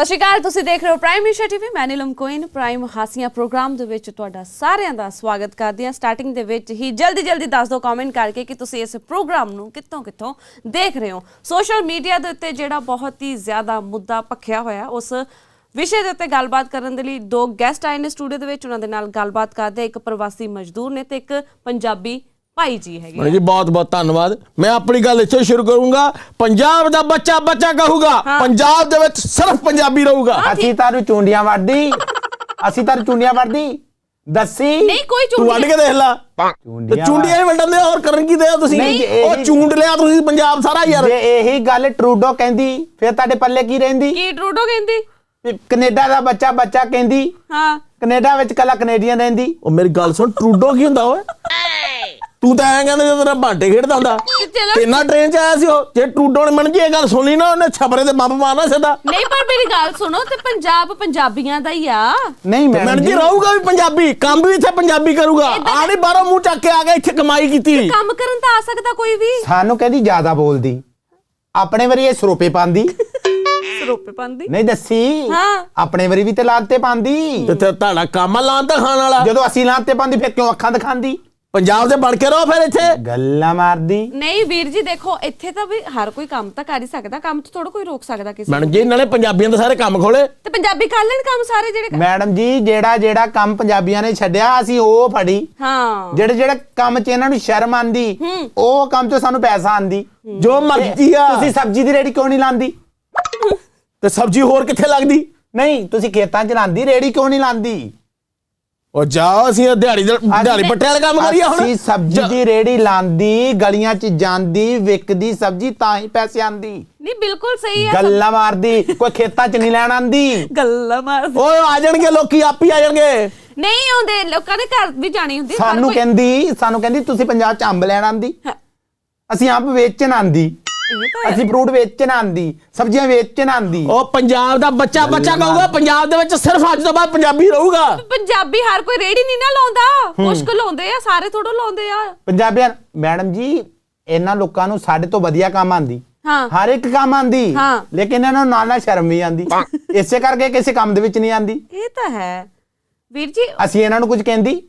ਸਤਿ ਸ਼੍ਰੀ ਅਕਾਲ, ਤੁਸੀਂ ਦੇਖ ਰਹੇ ਹੋ ਪ੍ਰਾਈਮ ਏਸ਼ੀਆ ਟੀਵੀ ਮੈਂ ਨੀਲਮ ਕੋਇਨ। ਪ੍ਰਾਈਮ ਹਾਸੀਆਂ ਪ੍ਰੋਗਰਾਮ ਦੇ ਵਿੱਚ ਤੁਹਾਡਾ ਸਾਰਿਆਂ ਦਾ ਸਵਾਗਤ ਕਰਦੀ ਹਾਂ। ਸਟਾਰਟਿੰਗ ਦੇ ਵਿੱਚ ਹੀ ਜਲਦੀ ਜਲਦੀ ਦੱਸ ਦਿਓ ਕਮੈਂਟ ਕਰਕੇ ਕਿ ਤੁਸੀਂ ਇਸ ਪ੍ਰੋਗਰਾਮ ਨੂੰ ਕਿੱਥੋਂ ਕਿੱਥੋਂ ਦੇਖ ਰਹੇ ਹੋ। ਸੋਸ਼ਲ ਮੀਡੀਆ ਦੇ ਉੱਤੇ ਜਿਹੜਾ ਬਹੁਤ ਹੀ ਜ਼ਿਆਦਾ ਮੁੱਦਾ ਭਖਿਆ ਹੋਇਆ, ਉਸ ਵਿਸ਼ੇ ਦੇ ਉੱਤੇ ਗੱਲਬਾਤ ਕਰਨ ਦੇ ਲਈ ਦੋ ਗੈਸਟ ਆਏ ਨੇ ਸਟੂਡੀਓ ਦੇ ਵਿੱਚ। ਉਹਨਾਂ ਦੇ ਨਾਲ ਗੱਲਬਾਤ ਕਰਦੇ ਇੱਕ ਪ੍ਰਵਾਸੀ ਮਜ਼ਦੂਰ ਨੇ ਤੇ ਇੱਕ ਪੰਜਾਬੀ ਭਾਈ ਜੀ ਹੈਗੇ ਮਣੀ ਜੀ ਬਹੁਤ ਬਹੁਤ ਧੰਨਵਾਦ। ਮੈਂ ਆਪਣੀ ਗੱਲ ਇੱਥੋਂ ਸ਼ੁਰੂ ਕਰੂੰਗਾ। ਪੰਜਾਬ ਦਾ ਬੱਚਾ ਬੱਚਾ ਕਹੂਗਾ। ਪੰਜਾਬ ਦੇ ਵਿੱਚ ਸਿਰਫ ਪੰਜਾਬੀ ਰਹੂਗਾ। ਅਸੀਂ ਤਾਰੂ ਚੁੰਡੀਆਂ ਵੱਢਦੀ ਅਸੀਂ ਤਾਰੂ ਚੁੰਡੀਆਂ ਵੱਢਦੀ ਦੱਸੀ। ਨਹੀਂ ਕੋਈ ਤੂੰ ਵੱਢ ਕੇ ਦੇਖ ਲੈ। ਚੁੰਡੀਆਂ ਚੁੰਡੀਆਂ ਹੀ ਵੰਡਣ ਦੇ ਹੋਰ ਕਰਨ ਕੀ ਦੇ ਤੁਸੀਂ? ਉਹ ਚੁੰਡ ਲਿਆ ਤੁਸੀਂ ਪੰਜਾਬ ਸਾਰਾ ਯਾਰ। ਜੇ ਇਹੀ ਗੱਲ ਟਰੂਡੋ ਕਹਿੰਦੀ ਫਿਰ ਤੁਹਾਡੇ ਪੱਲੇ ਕੀ ਰਹਿੰਦੀ? ਕੀ ਟਰੂਡੋ ਕਹਿੰਦੀ? ਕੈਨੇਡਾ ਦਾ ਬੱਚਾ ਬੱਚਾ ਕਹਿੰਦੀ। ਹਾਂ। ਕੈਨੇਡਾ ਵਿੱਚ ਕੱਲਾ ਕੈਨੇਡੀਅਨ ਰਹਿੰਦੀ। ਉਹ ਮੇਰੀ ਗੱਲ ਸੁਣ ਟਰੂਡੋ ਕੀ ਹੁੰਦਾ ਓਏ? ਤੂੰ ਤਾਂ ਐਂ ਕਹਿੰਦਾ ਜਦੋਂ ਤੇਰਾ ਬਾਂਟੇ ਖੇਡਦਾ ਹੁੰਦਾ। ਤੇ ਨਾ ਟ੍ਰੇਨ ਚ ਆਇਆ ਸੀ ਉਹ? ਜੇ ਟਰੂਡੋ ਨੇ ਮਨ ਜੀ ਇਹ ਗੱਲ ਸੁਣੀ ਨਾ ਉਹਨੇ ਛਪਰੇ ਤੇ ਬੰਬ ਮਾਰਨਾ ਸਿੱਧਾ। ਨਹੀਂ ਪਰ ਮੇਰੀ ਗੱਲ ਸੁਣੋ ਤੇ ਪੰਜਾਬ ਪੰਜਾਬੀਆਂ ਦਾ ਹੀ ਆ। ਨਹੀਂ ਮਨ ਮੈਡਮ ਜੀ ਜੀ ਰਹੂਗਾ ਵੀ ਪੰਜਾਬੀ ਕੰਮ ਵੀ ਇੱਥੇ ਪੰਜਾਬੀ ਕਰੂਗਾ। ਆ ਨਹੀਂ ਬਾਹਰੋਂ ਮੂੰਹ ਚੱਕ ਕੇ ਆ ਗਿਆ ਇੱਥੇ ਕਮਾਈ ਕੀਤੀ। ਕੰਮ ਕਰਨ ਤਾਂ ਆ ਸਕਦਾ ਕੋਈ ਵੀ। ਸਾਨੂੰ ਕਹਿੰਦੀ ਜ਼ਿਆਦਾ ਬੋਲਦੀ। ਆਪਣੇ ਵਾਰੀ ਇਹ ਸਰੋਪੇ ਪਾਉਂਦੀ। ਸਰੋਪੇ ਪੰਦੀ ਨਹੀਂ ਦੱਸੀ। ਹਾਂ। ਆਪਣੇ ਵਾਰੀ ਵੀ ਤੇ ਲਾਂਤੇ ਪਾਉਂਦੀ। ਤੇ ਤੇ ਤੁਹਾਡਾ ਕੰਮ ਆ ਲਾਂ ਤਾਂ ਖਾਣ ਵਾਲਾ। ਜਦੋਂ ਅਸੀਂ ਲਾਂਤੇ ਪਾਉਂਦੀ ਫਿਰ ਕਿਉਂ ਅੱਖਾਂ ਦਿਖਾਉਂਦੀ? ਪੰਜਾਬ ਦੇ ਬਣ ਕੇ ਰਹੋ ਫਿਰ ਇੱਥੇ। ਗੱਲਾਂ ਮਾਰਦੀ। ਨਹੀਂ ਵੀਰ ਜੀ ਦੇਖੋ ਇੱਥੇ ਤਾਂ ਵੀ ਹਰ ਕੋਈ ਕੰਮ ਤਾਂ ਕਰ ਹੀ ਸਕਦਾ। ਕੰਮ ਤੋਂ ਥੋੜਾ ਕੋਈ ਰੋਕ ਸਕਦਾ ਕਿਸੇ ਨੂੰ। ਮੈਡਮ ਜੀ ਇਹਨਾਂ ਨੇ ਪੰਜਾਬੀਆਂ ਦੇ ਸਾਰੇ ਕੰਮ ਖੋਲੇ ਤੇ ਪੰਜਾਬੀ ਕਰ ਲੈਣ ਕੰਮ ਸਾਰੇ ਜਿਹੜੇ ਮੈਡਮ ਜੀ ਜਿਹੜਾ ਜਿਹੜਾ ਕੰਮ ਪੰਜਾਬੀਆਂ ਨੇ ਛੱਡਿਆ ਅਸੀਂ ਉਹ ਫੜੀ। ਹਾਂ। ਜਿਹੜੇ ਜਿਹੜੇ ਕੰਮ 'ਚ ਇਹਨਾਂ ਨੂੰ ਸ਼ਰਮ ਆਂਦੀ ਉਹ ਕੰਮ 'ਚ ਸਾਨੂੰ ਪੈਸਾ ਆਂਦੀ। ਜੋ ਮਰਜ਼ੀ ਆ। ਤੁਸੀਂ ਸਬਜ਼ੀ ਦੀ ਰੇੜੀ ਕਿਉਂ ਨਹੀਂ ਲਾਂਦੀ? ਤੇ ਸਬਜ਼ੀ ਹੋਰ ਕਿੱਥੇ ਲੱਗਦੀ? ਨਹੀਂ ਤੁਸੀਂ ਖੇਤਾਂ 'ਚ ਲਾਂਦੀ ਰੇੜੀ ਕਿਉਂ ਨਹੀਂ ਲਾਂਦੀ? ਉਹ ਜਾਓ ਅਸੀਂ ਇਹ ਦਿਹਾੜੀ ਦੇ- ਦਿਹਾੜੀ ਪੱਟੇ ਵਾਲੇ ਕੰਮ ਕਰੀਏ ਹੁਣ। ਅਸੀਂ ਸਬਜ਼ੀ ਦੀ ਰੇੜੀ ਲਾਂਦੀ ਗਲੀਆਂ 'ਚ ਜਾਂਦੀ ਵਿਕਦੀ ਸਬਜ਼ੀ ਤਾਂ ਹੀ ਪੈਸੇ ਆਂਦੀ। ਨਹੀਂ ਬਿਲਕੁਲ ਸਹੀ ਹੈ। ਗੱਲਾਂ ਮਾਰਦੀ ਕੋਈ ਖੇਤਾਂ 'ਚ ਨਹੀਂ ਲੈਣ ਆਂਦੀ। ਗੱਲਾਂ ਮਾਰ ਓਏ ਆ ਜਾਣਗੇ ਲੋਕੀ ਆਪ ਹੀ ਆ ਜਾਣਗੇ। ਨਹੀਂ ਆਉਂਦੇ ਲੋਕਾਂ ਦੇ ਘਰ ਵੀ ਜਾਣੀ ਹੁੰਦੀ ਹਰ ਸਾਨੂੰ ਕੋਈ- ਕਹਿੰਦੀ ਸਾਨੂੰ ਕਹਿੰਦੀ ਤੁਸੀਂ ਪੰਜਾਬ 'ਚ ਅੰਬ ਲੈਣ ਆਂਦੀ। ਹਾਂ, ਅਸੀਂ ਅੰਬ ਵੇਚਣ ਆਂਦੀ। ਅਸੀਂ ਫਰੂਟ ਵੇਚਣ ਆਂਦੀ ਸਬਜ਼ੀਆਂ ਵੇਚਣ ਆਂਦੀ ਉਹ ਪੰਜਾਬ ਦਾ ਬੱਚਾ ਬੱਚਾ ਕਹੂਗਾ ਪੰਜਾਬ ਦੇ ਵਿੱਚ ਸਿਰਫ ਅੱਜ ਤੋਂ ਬਾਅਦ ਪੰਜਾਬੀ ਰਹੂਗਾ। ਪੰਜਾਬੀ ਹਰ ਕੋਈ ਰੇੜੀ ਨਹੀਂ ਨਾ ਲਾਉਂਦਾ। ਮੁਸ਼ਕਲ ਲਾਉਂਦੇ ਆ ਸਾਰੇ ਥੋੜਾ ਲਾਉਂਦੇ ਆ। ਪੰਜਾਬੀਆਂ ਮੈਡਮ ਜੀ ਇਹਨਾਂ ਲੋਕਾਂ ਨੂੰ ਸਾਡੇ ਤੋਂ ਵਧੀਆ ਕੰਮ ਆਂਦੀ ਹਾਂ। ਹਰ ਇੱਕ ਕੰਮ ਆਂਦੀ ਹਾਂ। ਲੇਕਿਨ ਇਹਨਾਂ ਨੂੰ ਨਾਲ ਨਾਲ ਸ਼ਰਮ ਵੀ ਆਂਦੀ ਇਸੇ ਕਰਕੇ ਕਿਸੇ ਕੰਮ ਦੇ ਵਿੱਚ ਨਹੀਂ ਆਂਦੀ ਇਹ ਤਾਂ ਹੈ। ਵੀਰ ਜੀ ਅਸੀਂ ਇਹਨਾਂ ਨੂੰ ਕੁਝ ਕਹਿੰਦੀ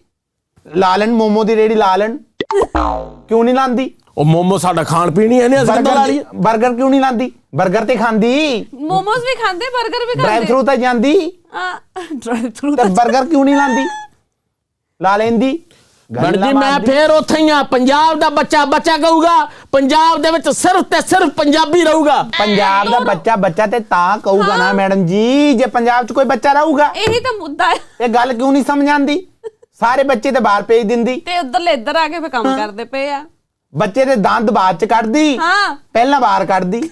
ਲਾ ਲੈਣ ਮੋਮੋ ਦੀ ਰੇੜੀ ਲਾ ਲੈਣ। ਕਿਉਂ ਨਹੀਂ ਲਾਂਦੀ ਉਹ ਮੋਮੋ ਸਾਡਾ ਖਾਣ ਪੀਣ ਹੀ ਹੈ ਨੇ ਅਸੀਂ ਕਿੱਦਾਂ ਲਾ ਲਈਏ ਕਿਉਂ ਨਹੀਂ ਲਾਂਦੀ? 버ਗਰ ਤੇ ਖਾਂਦੀ? ਮੋਮੋਸ ਵੀ ਖਾਂਦੇ 버ਗਰ ਵੀ ਡਰਾਈਵ ਥਰੂ ਤਾਂ ਜਾਂਦੀ? ਡਰਾਈਵ ਥਰੂ ਤੇ 버ਗਰ ਕਿਉਂ ਨਹੀਂ ਲਾਂਦੀ? ਲਾ ਲੈਂਦੀ? ਬਣਦੀ ਮੈਂ ਫੇਰ ਉੱਥੇ ਹੀ ਆ ਪੰਜਾਬ ਦਾ ਬੱਚਾ ਬੱਚਾ ਕਹੂਗਾ ਪੰਜਾਬ ਦੇ ਵਿੱਚ ਸਿਰਫ ਤੇ ਸਿਰਫ ਪੰਜਾਬੀ ਰਹੂਗਾ। ਪੰਜਾਬ ਦਾ ਬੱਚਾ ਬੱਚਾ ਤੇ ਤਾਂ ਕਹੂਗਾ ਨਾ ਮੈਡਮ ਜੀ ਜੇ ਪੰਜਾਬ 'ਚ ਕੋਈ ਬੱਚਾ ਰਹੂਗਾ। ਇਹੀ ਤਾਂ ਮੁੱਦਾ ਹੈ। ਇਹ ਗੱਲ ਕਿਉਂ ਨਹੀਂ ਸਮਝ ਆਂਦੀ? ਸਾਰੇ ਬੱਚੇ ਤੇ ਬਾਹਰ ਭੇਜ ਦਿੰਦੀ। ਤੇ ਉਧਰਲੇ ਇੱਧਰ ਆ ਕੇ ਫੇ ਕੰਮ ਕਰਦੇ ਪਏ ਆ। ਬੱਚੇ ਦੇ ਦੰਦ ਬਾਅਦ ਚ ਕੱਢਦੀ ਹਾਂ। ਪਹਿਲਾਂ ਬਾਹਰ ਕੱਢਦੀ।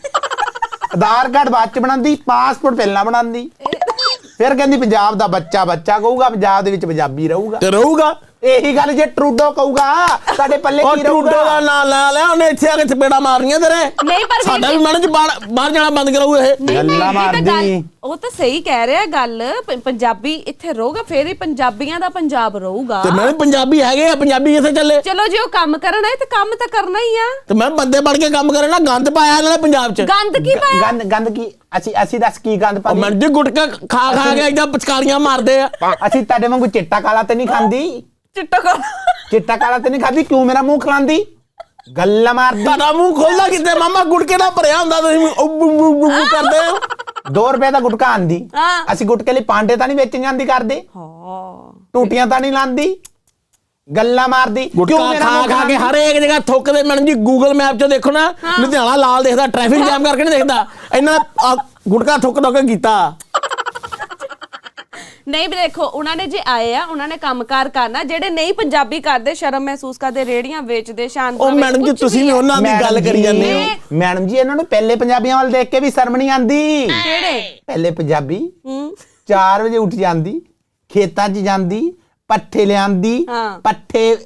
ਆਧਾਰ ਕਾਰਡ ਬਾਅਦ ਚ ਬਣਾਉਂਦੀ ਪਾਸਪੋਰਟ ਪਹਿਲਾਂ ਬਣਾਉਂਦੀ। ਫਿਰ ਕਹਿੰਦੀ ਪੰਜਾਬ ਦਾ ਬੱਚਾ ਬੱਚਾ ਕਹੂਗਾ ਪੰਜਾਬ ਦੇ ਵਿੱਚ ਪੰਜਾਬੀ ਰਹੂਗਾ। ਤੇ ਰਹੂਗਾ। ਇਹੀ ਗੱਲ ਜੇ ਟਰੂਡੋ ਕਹੂਗਾ ਸਾਡੇ ਪੱਲੇ ਉਹ ਕੀ ਟੂਡੋ ਦਾ ਰਹੂਗਾ ਨਾਂ ਲੈ ਲਿਆ ਉਹਨੇ ਇੱਥੇ ਆ ਕੇ ਚਪੇੜਾ ਮਾਰਨੀਆਂ ਤੇਰੇ। ਨਹੀਂ ਪਰ ਵੀਰ ਸਾਡਾ ਜੀ- ਵੀ ਮੈਡਮ ਜੀ ਬਾਹਰ ਬਾਹਰ ਜਾਣਾ ਬੰਦ ਕਰਾਊ ਇਹ। ਨਹੀਂ, ਗੱਲਾਂ ਨਹੀਂ, ਇਹ ਤਾਂ ਮਾਰਦੀ। ਉਹ ਤਾਂ ਸਹੀ ਕਹਿ ਰਿਹਾ ਗੱਲ ਪ- ਪੰਜਾਬੀ ਇੱਥੇ ਰਹੂਗਾ ਫੇਰ ਹੀ ਪੰਜਾਬੀਆਂ ਦਾ ਪੰਜਾਬ ਰਹੂਗਾ। ਤੇ ਮੈਂ ਵੀ ਪੰਜਾਬੀ ਹੈਗੇ ਆ ਪੰਜਾਬੀ ਕਿੱਥੇ ਚੱਲੇ। ਚਲੋ ਜੇ ਉਹ ਕੰਮ ਕਰਨ ਆਏ ਤੇ ਕੰਮ ਤਾਂ ਕਰਨਾ ਹੀ ਆ। ਤੇ ਮੈਂ ਬੰਦੇ ਬਣ ਕੇ ਕੰਮ ਕਰਨਾ ਗੰਦ ਪਾਇਆ ਇਹਨਾਂ ਨੇ ਪੰਜਾਬ 'ਚ। ਗੰਦ ਕੀ ਪਾਇਆ? ਗੰਦ ਗੰਦ ਕੀ? ਅਸੀਂ ਅਸੀਂ ਦੱਸ ਕੀ ਗੰਦ ਉਹ ਪਾਉਂਦੇ? ਮੈਡਮ ਜੀ ਗੁਟਕਾ ਖਾ ਖਾ ਕੇ ਇਦਾਂ ਪਚਕਾਰੀਆਂ ਮਾਰਦੇ ਆ। ਅਸੀਂ ਤੁਹਾਡੇ ਵਾਂਗੂ ਚਿੱਟਾ ਕਾਲਾ ਤੇ ਨਹੀਂ ਖਾਂਦੀ। ਚਿੱਟਾ ਕਰ ਚਿੱਟਾ ਕਾਲਾ ਤੇ ਨਹੀਂ ਖਾਂਦੀ ਕਿਉਂ ਮੇਰਾ ਮੂੰਹ ਖਲਾਂਦੀ? ਗੱਲਾਂ ਮਾਰਦੀ। ਤੁਹਾਡਾ ਮੂੰਹ ਖੋਲਦਾ ਕਿਤੇ ਮਾਮਾ ਗੁਟਕੇ ਨਾਲ ਭਰਿਆ ਹੁੰਦਾ ਤੁਸੀਂ ਉੱਬੂ ਉੱਬੂ ਉੱਬੂ ਕਰਦੇ ਹੋ। 2 ਰੁਪਏ ਦਾ ਗੁਟਕਾ ਆਂਦੀ। ਹਾਂ। ਅਸੀਂ ਗੁਟਕੇ ਲਈ ਪਾਂਡੇ ਤਾਂ ਨਹੀਂ ਵੇਚਣ ਜਾਂਦੀ ਕਰਦੇ। ਹਾਂ। ਟੂਟੀਆਂ ਤਾਂ ਨਹੀਂ ਲਾਂਦੀ। ਗੱਲਾਂ ਮਾਰਦੀ। ਗੁਟਕਾ ਖਾ ਖਾ ਕੇ ਹਰ ਇੱਕ ਜਗ੍ਹਾ ਥੁੱਕਦੇ ਮੈਡਮ ਜੀ। ਗੂਗਲ ਮੈਪ 'ਚ ਦੇਖੋ ਨਾ। ਲੁਧਿਆਣਾ ਲਾਲ ਦੇਖਦਾ ਟ੍ਰੈਫਿਕ ਜਾਮ ਕਰਕੇ ਨਹੀਂ ਦੇਖਦਾ। ਇਹਨਾਂ ਆਹ ਗੁਟਕਾ ਥੁੱਕ ਥੁੱਕ ਕੇ ਕੀਤਾ। ਨਹੀਂ ਵੀ ਦੇਖੋ ਉਹਨਾਂ ਨੇ ਜੇ ਆਏ ਆ ਉਹਨਾਂ ਨੇ ਕੰਮਕਾਰ ਕਰਨਾ ਜਿਹੜੇ ਨਹੀਂ ਪੰਜਾਬੀ ਕਰਦੇ ਸ਼ਰਮ ਮਹਿਸੂਸ ਕਰਦੇ ਰੇੜੀਆਂ ਵੇਚਦੇ ਸ਼ਾਨਪੁਰ ਉਹ ਮੈਡਮ ਜੀ ਤੁਸੀਂ ਵੀ ਉਹਨਾਂ ਦੀ ਗੱਲ ਕਰੀ ਜਾਂਦੇ ਹੋ। ਹੋ। ਮੈਡਮ ਜੀ ਇਹਨਾਂ ਨੂੰ ਪਹਿਲੇ ਪੰਜਾਬੀਆਂ ਵੱਲ ਦੇਖ ਕੇ ਵੀ ਸ਼ਰਮ ਨਹੀਂ ਆਂਦੀ ਕਿਹੜੇ? ਪਹਿਲੇ ਪੰਜਾਬੀ ਹੂੰ। 4 ਵਜੇ ਉੱਠ ਜਾਂਦੀ ਖੇਤਾਂ 'ਚ ਜਾਂਦੀ ਪੱਠੇ ਲਿਆਂਦੀ ਹਾਂ। ਪੱਠੇ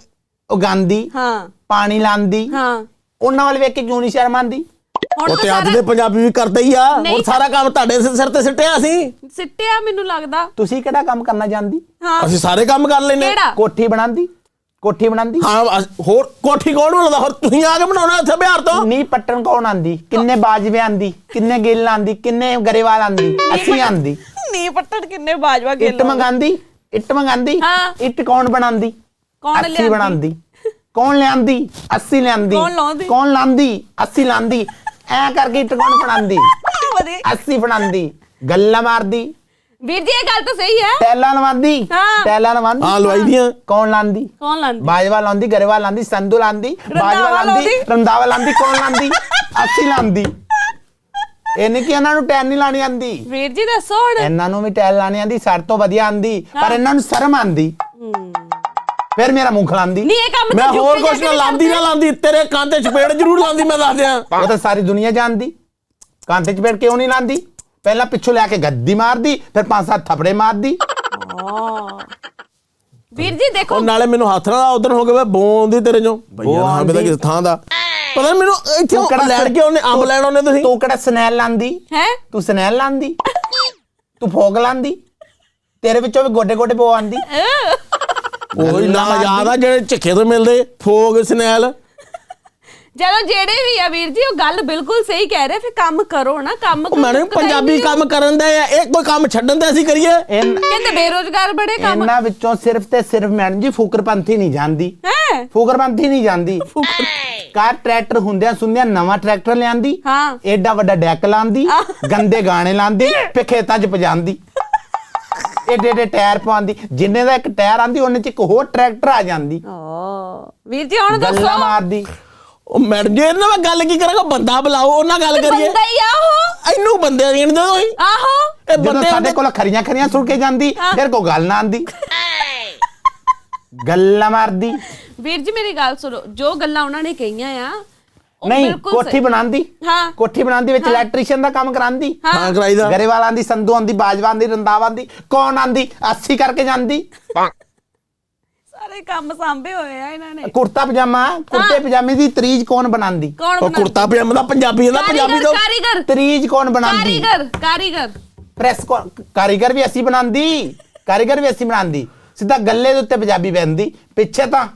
ਉਗਾਂਦੀ ਹਾਂ। ਪਾਣੀ ਲਾਂਦੀ। ਹਾਂ। ਉਹਨਾਂ ਵੱਲ ਵੇਖ ਕੇ ਕਿਉਂ ਨਹੀਂ ਸ਼ਰਮ ਆਂਦੀ ਹੁਣ ਉਹ ਤਾਂ ਤੇ ਅੱਜ ਸਾਰਾ ਦੇ ਪੰਜਾਬੀ ਵੀ ਕਰਦੇ ਹੀ ਆ। ਨਹੀਂ ਹੁਣ ਸਾਰਾ ਕੰਮ ਤੁਹਾਡੇ ਸਿਰ ਸਿਰ ਤੇ ਸਿੱਟਿਆ ਅਸੀਂ ਸਿੱਟਿਆ ਮੈਨੂੰ ਲੱਗਦਾ। ਤੁਸੀਂ ਕਿਹੜਾ ਕੰਮ ਕਰਨਾ ਜਾਂਦੀ ਹਾਂ। ਅਸੀਂ ਸਾਰੇ ਕੰਮ ਕਰ ਲੈਨੇ ਕਿਹੜਾ? ਕੋਠੀ ਬਣਾਉਂਦੀ। ਕੋਠੀ ਬਣਾਉਂਦੀ। ਹਾਂ ਅਸ- ਹੋਰ ਕੋਠੀ ਕੌਣ ਬਣਾਉਂਦਾ? ਹੋਰ ਤੁਸੀਂ ਆ ਕੇ ਬਣਾਉਣਾ ਇੱਥੇ ਬਿਹਾਰ ਤੋਂ? ਨੀ ਪੱਟਣ ਕੌਣ ਆਂਦੀ ਕਿੰਨੇ ਬਾਜਵੇ ਆਂਦੀ ਕਿੰਨੇ ਗਿੱਲ ਆਂਦੀ ਕਿੰਨੇ ਗਰੇਵਾਲ ਆਂਦੀ ਅਸੀਂ ਆਂਦੀ ਨੀ ਪੱਟਣ ਕਿੰਨੇ ਬਾਜਵਾ ਇੱਟ ਮੰਗਾਂਦੀ ਇੱਟ ਮੰਗਾਂਦੀ ਹਾਂ। ਇੱਟ ਕੌਣ ਬਣਾਉਂਦੀ? ਕੌਣ ਅਸੀਂ ਲਿਆਂਦੀ? ਬਣਾਉਂਦੀ। ਕੌਣ ਲਿਆਂਦੀ ਅਸੀਂ ਲਿਆਂਦੀ ਕੌਣ ਲਾਉਂਦੀ? ਕੌਣ ਲਾਂਦੀ ਅਸੀਂ ਲਾਂਦੀ ਐ ਕਰਕੇ ਇੱਟ ਕੌਣ ਬਣਾਉਂਦੀ ਵਧੇ ਅਸੀਂ ਬਣਾਉਂਦੀ ਗੱਲਾਂ ਮਾਰਦੀ। ਵੀਰ ਜੀ ਇਹ ਗੱਲ ਤਾਂ ਸਹੀ ਹੈ। ਟੈਲਾਂ ਲਵਾਂਦੀ। ਹਾਂ। ਟੈਲਾਂ ਲਵਾਂਦੀ। ਹਾਂ ਲਵਾਈ ਦੀਆਂ। ਕੌਣ ਲਾਂਦੀ? ਕੌਣ ਲਾਂਦੀ? ਬਾਜਵਾ ਲਾਂਦੀ ਗਰੇਵਾਲ ਲਾਂਦੀ ਸੰਧੂ ਲਾਂਦੀ ਬਾਜਵਾ ਲਾਂਦੀ ਲਾਉਂਦੀ। ਰੰਦਾਵਾ ਲਾਂਦੀ ਕੌਣ ਲਾਂਦੀ? ਅਸੀਂ ਲਾਂਦੀ। ਇਹਨੇ ਕਿ ਇਹਨਾਂ ਨੂੰ ਟੈਲ ਨਹੀਂ ਲਾਣੀ ਆਂਦੀ। ਵੀਰ ਜੀ ਦੱਸੋ ਹੁਣ। ਇਹਨਾਂ ਨੂੰ ਵੀ ਟੈਲ ਲਾਣੀ ਆਂਦੀ ਸਾਡੇ ਤੋਂ ਵਧੀਆ ਆਂਦੀ ਪਰ ਇਹਨਾਂ ਨੂੰ ਸ਼ਰਮ ਆਂਦੀ। ਫਿਰ ਮੇਰਾ ਮੂੰਹ ਖਲਾਂਦੀ। ਨਹੀਂ ਇਹ ਕੰਮ ਮੈਂ ਤਾਂ ਹੋਰ ਜੁੱਤੇ ਕੁਛ ਨਾ ਲਾਂਦੀ ਨਾ ਲਾਂਦੀ ਤੇਰੇ ਕੰਨ ਤੇ ਚਪੇੜ ਜ਼ਰੂਰ ਲਾਂਦੀ ਮੈਂ ਦੱਸ ਦਿਆਂ ਉਹ ਤਾਂ ਸਾਰੀ ਦੁਨੀਆ ਜਾਣਦੀ। ਕਾਂਤੇ ਚ ਬੈਠ ਕਿਉਂ ਨਹੀਂ ਲਾਂਦੀ? ਪਹਿਲਾਂ ਪਿੱਛੋਂ ਲੈ ਕੇ ਗੱਦੀ ਮਾਰਦੀ ਫਿਰ ਪੰਜ ਸੱਤ ਥਪੜੇ ਮਾਰਦੀ। ਹਾਂ। ਵੀਰ ਜੀ ਦੇਖੋ। ਉਹ ਨਾਲੇ ਮੈਨੂੰ ਹੱਥ ਨਾਲ ਉਧਰ ਹੋ ਗਿਆ ਬੋਂਦੀ ਤੇਰੇ ਚੋਂ। ਭਈਆ ਨਾ। ਪਤਾ ਕਿਸ ਥਾਂ ਦਾ। ਪਤਾ ਨੀ ਮੈਨੂੰ ਇੱਥੇ ਤੂੰ ਕਿਹੜਾ ਲੈਣ ਕੇ ਉਹਨੇ ਅੰਬ ਲੈਣ ਉਹਨੇ ਤੁਸੀਂ? ਤੂੰ ਕਿਹੜਾ ਸਨੈਲ ਲਾਂਦੀ? ਹੈ? ਤੂੰ ਸਨੈਲ ਲਾਂਦੀ? ਤੂੰ ਫੋਗ ਲਾਂਦੀ? ਤੇਰੇ ਵਿੱਚੋਂ ਵੀ ਗੋਡੇ ਗੋਡੇ ਪੋ ਆਂਦੀ ਉਹੀ ਨਾ ਗੱਲਾਂ ਯਾਦ ਆ ਜਿਹੜੇ ਝੱਖੇ ਤੋਂ ਮਿਲਦੇ? Fog snail. ਚਲੋ ਜਿਹੜੇ ਵੀ ਆ ਵੀਰ ਜੀ ਉਹ ਗੱਲ ਬਿਲਕੁਲ ਸਹੀ ਕਹਿ ਰਹੇ ਫਿਰ ਕੰਮ ਕਰੋ ਨਾ ਕੰਮ ਉਹ ਮੈਡਮ ਪੰਜਾਬੀ। ਕੰਮ ਕਰਨ ਦਾ ਆ ਇਹ ਕੋਈ ਕੰਮ ਛੱਡਣ ਦਾ ਅਸੀਂ ਕਰੀਏ? ਕਹਿੰਦੇ ਬੇਰੋਜ਼ਗਾਰ ਬੜੇ ਕੰਮ। ਇਹਨਾਂ ਵਿੱਚੋਂ ਸਿਰਫ ਤੇ ਸਿਰਫ ਮੈਡਮ ਜੀ ਫੂਕਰਪੰਥੀ ਨਹੀਂ ਜਾਂਦੀ। ਹੈ? ਫੂਕਰਪੰਥੀ ਨਹੀਂ ਜਾਂਦੀ। ਕਾਰ ਟਰੈਕਟਰ ਹੁੰਦਿਆਂ ਸੁੰਦਿਆਂ ਨਵਾਂ ਟਰੈਕਟਰ ਲਿਆਂਦੀ ਹਾਂ। ਐਡਾ ਵੱਡਾ ਡੈਕ ਲਾਂਦੀ ਗੰਦੇ ਗਾਣੇ ਲਾਂਦੀ ਫੇ ਖੇਤਾਂ 'ਚ ਪਜਾਂਦੀ ਏਡੇ ਏਡੇ ਟਾਇਰ ਪਾਉਂਦੀ ਜਿੰਨੇ ਦਾ ਇੱਕ ਟਾਇਰ ਆਂਦੀ ਉਹਨੇ 'ਚ ਇੱਕ ਹੋਰ ਟਰੈਕਟਰ ਆ ਜਾਂਦੀ। ਓ ਵੀਰ ਜੀ ਹੁਣ ਗੱਲਾਂ ਦੱਸੋ ਮਾਰਦੀ। ਉਹ ਮੈਡਮ ਜੀ ਇਹਨਾਂ ਨਾਲ ਮੈਂ ਗੱਲ ਕੀ ਕਰਾਂਗਾ? ਬੰਦਾ ਬੁਲਾਓ ਉਹਨਾਂ ਗੱਲ ਕਰੀਏ। ਬੰਦਾ ਹੀ ਆ ਉਹ। ਇਹਨੂੰ ਬੰਦੇ ਦੇਣ ਦੇ ਦੋ ਆਹੋ। ਇਹ ਜਦੋਂ ਬੰਦੇ ਸਾਡੇ ਕੋਲ ਖਰੀਆਂ ਖਰੀਆਂ ਸੁਣ ਕੇ ਜਾਂਦੀ। ਫਿਰ ਕੋਈ ਗੱਲ ਨਾ ਆਂਦੀ ਗੱਲਾਂ ਮਾਰਦੀ। ਵੀਰ ਜੀ ਮੇਰੀ ਗੱਲ ਸੁਣੋ ਜੋ ਗੱਲਾਂ ਉਹਨਾਂ ਨੇ ਕਹੀਆਂ ਆ ਉਹ ਨਹੀਂ ਬਿਲਕੁਲ ਕੋਠੀ ਸਹੀ- ਬਣਾਉਂਦੀ। ਹਾਂ। ਕੋਠੀ ਬਣਾਉਂਦੀ ਵਿੱਚ। ਇਲੈਕਟ੍ਰੀਸ਼ੀਅਨ ਦਾ ਕੰਮ ਕਰਾਂਦੀ ਹਾਂ। ਕਰਾਈਦਾ ਗਰੇਵਾਲ ਆਂਦੀ ਸੰਧੂ ਆਂਦੀ ਬਾਜਵਾ ਆਂਦੀ ਰੰਦਾਵਾ ਆਂਦੀ ਕੌਣ ਆਂਦੀ 80 ਕਰਕੇ ਜਾਂਦੀ। ਸਾਰੇ ਕੰਮ ਸਾਂਭੇ ਹੋਏ ਆ ਇਹਨਾਂ ਨੇ। ਕੁੜਤਾ ਪਜਾਮਾ ਕੁੜਤੇ ਪਜਾਮੇ ਦੀ ਤਰੀਜ ਕੌਣ ਬਣਾਉਂਦੀ? ਕੌਣ ਉਹ ਬਣਾ ਕੁੜਤਾ ਪਜਾਮਾ ਦਾ ਪੰਜਾਬੀ ਦਾ ਪੰਜਾਬੀ ਤੋਂ ਕਾਰੀਗਰ। ਤਰੀਜ ਕੌਣ ਬਣਾਉਂਦੀ? ਕਾਰੀਗਰ ਕਾਰੀਗਰ। ਪ੍ਰੈਸ ਕੌਣ? ਕਾਰੀਗਰ ਵੀ ਅਸੀਂ ਬਣਾਉਂਦੀ ਕਾਰੀਗਰ ਵੀ ਅਸੀਂ ਬਣਾਉਂਦੀ। ਸਿੱਧਾ ਗੱਲੇ ਦੇ ਉੱਤੇ ਪੰਜਾਬੀ ਪੈਂਦੀ ਪਿੱਛੇ ਤਾਂ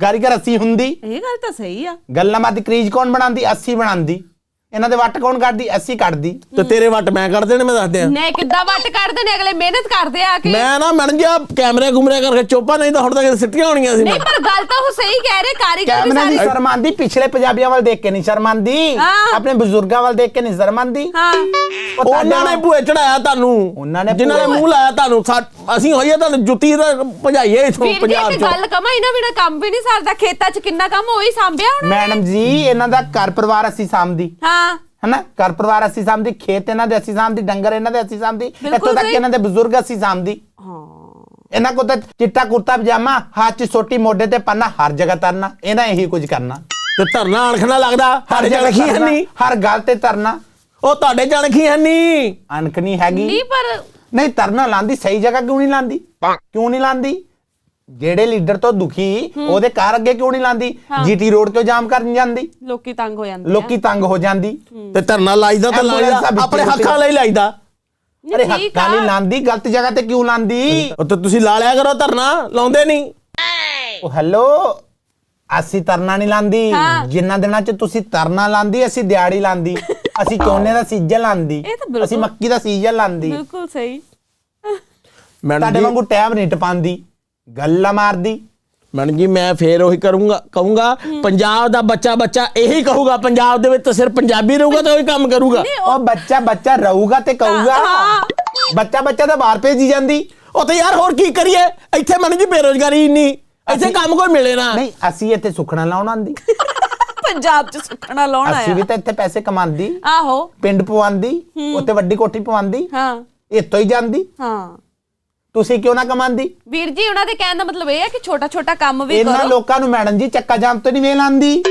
ਕਾਰੀਗਰ ਅਸੀਂ ਹੁੰਦੀ। ਇਹ ਗੱਲ ਤਾਂ ਸਹੀ ਆ। ਗੱਲਾਂ ਮਾਦੀ ਕਰੀਜ ਕੌਣ ਬਣਾਉਂਦੀ? ਅਸੀਂ ਬਣਾਉਂਦੀ। ਇਹਨਾਂ ਦੇ ਵੱਟ ਕੌਣ ਕੱਢਦੀ? ਅਸੀਂ ਕੱਢਦੀ। ਤੇ ਤੇਰੇ ਵੱਟ ਮੈਂ ਕੱਢ ਦੇਣੇ ਮੈਂ ਦੱਸ ਦਿਆਂ। ਨੇ ਕਿੱਦਾਂ ਵੱਟ ਕੱਢਦੇ ਨੇ ਅਗਲੇ? ਮਿਹਨਤ ਕਰਦੇ ਆ ਕੇ ਮੈਂ ਨਾ ਮੈਡਮ ਜੀ ਕੈਮਰੇ ਘੁਮਰੇ ਕਰਕੇ ਚੋਪਾ ਨਹੀਂ ਤਾਂ ਹੁਣ ਤੱਕ ਸਿੱਟੀਆਂ ਹੋਣੀਆਂ ਸੀ ਨਹੀਂ ਪਰ ਗੱਲ ਤਾਂ ਉਹ ਸਹੀ ਕਹਿ ਰਹੇ ਕਾਰੀਗਰ ਵੀ ਕੈਮਰੇ ਦੀ ਸਾਰੇ ਸ਼ਰਮ ਆਂਦੀ ਪਿਛਲੇ ਪੰਜਾਬੀਆਂ ਵੱਲ ਦੇਖ ਕੇ ਨਹੀਂ ਸ਼ਰਮ ਆਂਦੀ ਹਾਂ। ਆਪਣੇ ਬਜ਼ੁਰਗਾਂ ਵੱਲ ਦੇਖ ਕੇ ਨਹੀਂ ਸ਼ਰਮ ਆਂਦੀ ਹਾਂ। ਉਹ ਤੁਹਾਡੇ ਉਹਨਾਂ ਨੇ ਭੂਏ ਚੜਾਇਆ ਤੁਹਾਨੂੰ। ਉਹਨਾਂ ਨੇ ਜਿਨ੍ਹਾਂ ਨੇ ਭੂਏ- ਮੂੰਹ ਲਾਇਆ ਤੁਹਾਨੂੰ। ਸਾ- ਅਸੀਂ ਹੋਈਏ ਤੁਹਾਨੂੰ ਜੁੱਤੀ ਦਾ ਭਜਾਈਏ ਇਥੋਂ ਵੀਰ ਜੀ ਪੰਜਾਬ ਇੱਕ ਚੋਂ। ਗੱਲ ਕਮਾ ਇਹਨਾਂ ਬਿਨਾ ਕੰਮ ਵੀ ਨਹੀਂ ਸਰਦਾ। ਖੇਤਾਂ 'ਚ ਕਿੰਨਾ ਕੰਮ ਉਹੀ ਸਾਂਭਿਆ ਹੁਣ ਮੈਡਮ ਜੀ ਇਹਨਾਂ ਦਾ ਘਰ ਪਰਿਵਾਰ ਅਸੀਂ ਸਾਂਭਦੀ। ਹਾਂ। ਹਨਾ? ਘਰ ਪਰਿਵਾਰ ਅਸੀਂ ਸਾਂਭਦੀ ਖੇਤ ਇਹਨਾਂ ਦੇ ਅਸੀਂ ਸਾਂਭਦੀ ਡੰਗਰ ਇਹਨਾਂ ਦੇ ਅਸੀਂ ਸਾਂਭਦੀ ਇੱਥੋਂ ਤੱਕ। ਇਹਨਾਂ ਦੇ ਬਜ਼ੁਰਗ ਅਸੀਂ ਸਾਂਭਦੀ ਹਾਂ। ਇਹਨਾਂ ਕੋਲ ਤਾਂ ਚਿੱਟਾ ਕੁੜਤਾ ਪਜਾਮਾ ਹੱਥ 'ਚ ਸੋਟੀ ਮੋਢੇ ਤੇ ਪੰਨਾ ਹਰ ਜਗ੍ਹਾ ਤਰਨਾ ਇਹਨਾਂ ਇਹੀ ਕੁਝ ਕਰਨਾ। ਤੇ ਧਰਨਾ ਅਣਖਣਾ ਲੱਗਦਾ ਸਾਡੇ ਜਗ੍ਹਾ ਜਣਖੀ ਹੈ ਤਰਨਾ, ਨਹੀਂ ਹਰ ਗੱਲ ਤੇ ਤਰਨਾ। ਉਹ ਤੁਹਾਡੇ ਜਣਖੀ ਹੈ ਨਹੀਂ ਅਣਖ ਨਹੀਂ ਹੈਗੀ। ਨਹੀਂ ਪਰ ਨਹੀਂ ਤਰਨਾ ਲਾਂਦੀ ਸਹੀ ਜਗ੍ਹਾ ਕਿਉਂ ਨਹੀਂ ਲਾਂਦੀ? ਕਿਉਂ ਨਹੀਂ ਲਾਂਦੀ? ਜਿਹੜੇ ਲੀਡਰ ਤੋਂ ਦੁਖੀ ਉਹਦੇ ਕਾਰ ਅੱਗੇ ਕਿਉਂ ਨਹੀਂ ਲਾਂਦੀ? ਜੀਟੀ ਰੋਡ ਕਿਉਂ ਜਾਮ ਕਰਨ ਜਾਂਦੀ? ਲੋਕੀ ਤੰਗ ਹੋ ਜਾਂਦੇ ਲੋਕੀ ਤੰਗ ਹੋ ਜਾਂਦੀ। ਤੇ ਧਰਨਾ ਲਾਈਦਾ ਤਾਂ ਲਾਈਦਾ ਆਪਣੇ ਹੱਕਾਂ ਲਈ ਲਾਈਦਾ। ਅਰੇ ਹੱਕਾਂ ਨਹੀਂ ਆ। ਲਾਂਦੀ ਗਲਤ ਜਗ੍ਹਾ ਤੇ ਕਿਉਂ ਲਾਂਦੀ? ਉਹ ਤੇ ਤੁਸੀਂ ਲਾ ਲਿਆ ਕਰੋ ਧਰਨਾ ਲਾਉਂਦੇ ਨਹੀਂ। ਉਹ ਹੈਲੋ ਅਸੀਂ ਤਰਨਾ ਨਹੀਂ ਲਾਂਦੀ। ਜਿੰਨਾ ਦਿਨਾਂ ਚ ਤੁਸੀਂ ਤਰਨਾ ਲਾਂਦੀ ਅਸੀਂ ਦਿਹਾੜੀ ਲਾਂਦੀ। ਅਸੀਂ ਚੋਨੇ ਦਾ ਸੀਜ਼ਨ ਲਾਂਦੀ। ਅਸੀਂ ਮੱਕੀ ਦਾ ਸੀਜ਼ਨ ਲਾਂਦੀ। ਬਿਲਕੁਲ ਸਹੀ। ਮੈਡਮ ਤੁਹਾਡੇ ਵਾਂਗੂ ਟਾਈਮ ਨਹੀਂ ਟਪਾਉਂਦੀ ਗੱਲਾਂ ਮਾਰਦੀ। ਮੈਡਮ ਜੀ ਮੈਂ ਫੇਰ ਉਹੀ ਕਰੂੰਗਾ ਕਹੂੰਗਾ ਪੰਜਾਬ ਦਾ ਬੱਚਾ ਬੱਚਾ ਇਹੀ ਕਹੂਗਾ ਪੰਜਾਬ ਦੇ ਵਿੱਚ ਤਾਂ ਸਿਰਫ ਪੰਜਾਬੀ ਰਹੂਗਾ ਤਾਂ ਉਹੀ ਕੰਮ ਕਰੂਗਾ। ਉਹ ਬੱਚਾ ਬੱਚਾ ਰਹੂਗਾ ਤੇ ਕਹੂਗਾ। ਬੱਚਾ ਬੱਚਾ ਤਾਂ ਬਾਹਰ ਭੇਜੀ ਜਾਂਦੀ। ਉਹ ਤੇ ਯਾਰ ਹੋਰ ਕੀ ਕਰੀਏ? ਇੱਥੇ ਮੈਡਮ ਜੀ ਬੇਰੋਜ਼ਗਾਰੀ ਇੰਨੀ। ਇੱਥੇ ਕੰਮ ਕੋਈ ਮਿਲੇ ਨਾ। ਨਹੀਂ ਅਸੀਂ ਇੱਥੇ ਸੁਖਣਾ ਲਾਉਣ ਆਂਦੀ ਪੰਜਾਬ 'ਚ ਸੁੱਖਣਾ ਲਾਉਣ ਅਸੀਂ ਵੀ ਆਇਆ ਤਾਂ ਇੱਥੇ ਪੈਸੇ ਕਮਾਉਂਦੀ। ਆਹੋ। ਪਿੰਡ ਪਵਾਉਂਦੀ ਉੱਥੇ ਵੱਡੀ ਕੋਠੀ ਪਵਾਉਂਦੀ। ਹਾਂ। ਇੱਥੋਂ ਹੀ ਜਾਂਦੀ। ਹਾਂ। ਤੁਸੀਂ ਕਿਉਂ ਨਾ ਕਮਾਉਂਦੀ ਵੀਰ ਜੀ ਉਹਨਾਂ ਦੇ ਕਹਿਣ ਦਾ ਮਤਲਬ ਇਹ ਹੈ ਕਿ ਛੋਟਾ ਛੋਟਾ ਕੰਮ ਵੀ ਇਹਨਾਂ ਕਰੋ। ਲੋਕਾਂ ਨੂੰ ਮੈਡਮ ਜੀ ਚੱਕਾ ਜਾਮ ਤੋਂ ਨਹੀਂ ਵੇਲ ਆਂਦੀ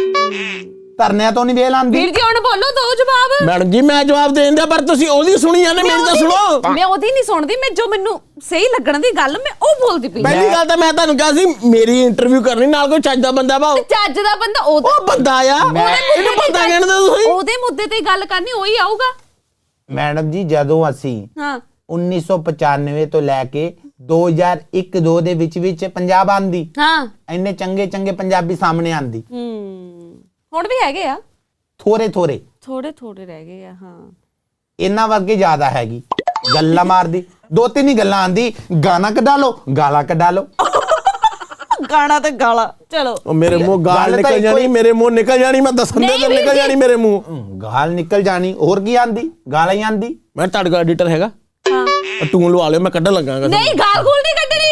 ਧਰਨਿਆਂ ਤੋਂ ਨਹੀਂ ਵੇਲ ਆਂਦੀ ਵੀਰ ਜੀ ਹੁਣ ਬੋਲੋ ਦੋ ਜਵਾਬ। ਮੈਡਮ ਜੀ ਮੈਂ ਜਵਾਬ ਦੇਣ ਦਿਆ ਪਰ ਤੁਸੀਂ ਉਹਦੀ ਸੁਣੀ ਜਾਂਦੇ ਮੇਰੀ ਤਾਂ ਸੁਣੋ। ਮੈਂ ਉਹਦੀ ਨਹੀਂ ਸੁਣਦੀ ਮੈਂ ਜੋ ਮੈਨੂੰ ਸਹੀ ਲੱਗਣ ਦੀ ਗੱਲ ਮੈਂ ਉਹ ਬੋਲਦੀ ਪਈ ਪਹਿਲੀ ਗੱਲ ਤਾਂ ਮੈਂ ਤੁਹਾਨੂੰ ਕਿਹਾ ਸੀ ਮੇਰੀ ਇੰਟਰਵਿਊ ਕਰਨੀ ਨਾਲ ਕੋਈ ਚੱਜ ਦਾ ਬੰਦਾ ਵਾ। ਚੱਜ ਦਾ ਬੰਦਾ ਉਹਦੇ ਉਹ ਬੰਦਾ ਆ। ਇਹਨੂੰ ਬੰਦਾ ਕਹਿਣ ਦੇ ਤੁਸੀਂ। ਉਹਦੇ ਮੁੱਦੇ ਤੇ ਹੀ ਗੱਲ ਕਰਨੀ ਉਹੀ ਆਊਗਾ। ਮੈਡਮ ਜੀ ਜਦੋਂ ਅਸੀਂ ਹਾਂ। 1995 ਤੋਂ ਲੈ ਕੇ 2001 2 ਦੇ ਵਿੱਚ ਵਿੱਚ ਪੰਜਾਬ ਆਂਦੀ। ਹਾਂ। ਇੰਨੇ ਚੰਗੇ ਚੰਗੇ ਪੰਜਾਬੀ ਸਾਹਮਣੇ ਆਂਦੀ। ਹੂੰ। ਹੁਣ ਵੀ ਹੈਗੇ ਆ? ਥੋੜੇ ਥੋੜੇ। ਥੋੜੇ ਥੋੜੇ ਰਹਿ ਗਏ ਆ ਹਾਂ। ਇਹਨਾਂ ਵਰਗੇ ਜ਼ਿਆਦਾ ਹੈਗੀ। ਗੱਲਾਂ ਮਾਰਦੀ। ਦੋ ਤਿੰਨ ਹੀ ਗੱਲਾਂ ਆਂਦੀ। ਗਾਣਾ ਕਢਾ ਲਓ ਗਾਲਾਂ ਕਢਾ ਲਓ। ਗਾਣਾ ਤੇ ਗਾਲਾ। ਚਲੋ। ਉਹ ਮੇਰੇ ਮੂੰਹ ਗਾਲ ਗੱਲ ਤਾਂ ਨਿਕਲ ਇੱਕੋ ਜਾਣੀ ਹੀ- ਮੇਰੇ ਮੂੰਹ ਨਿਕਲ ਜਾਣੀ ਮੈਂ ਦੱਸਣ ਦੇ ਨਹੀਂ ਤੇ ਵੀਰ ਨਿਕਲ ਜੀ। ਜਾਣੀ ਮੇਰੇ ਮੂੰਹ। ਹਮ, ਗਾਲ ਨਿਕਲ ਜਾਣੀ। ਹੋਰ ਕੀ ਆਂਦੀ? ਗਾਲਾਂ ਹੀ ਆਂਦੀ। ਮੈਂ ਤੁਹਾਡੇ ਕੋਲ ਐਡੀਟਰ ਹੈਗਾ। ਉਹ ਟੂਨ ਲਵਾ ਲਿਓ ਮੈਂ ਕੱਢਣ ਲੱਗਾਗਾ ਨਹੀਂ ਗਾਲ ਗੂਲ ਨਹੀਂ ਕੱਢਣੀ।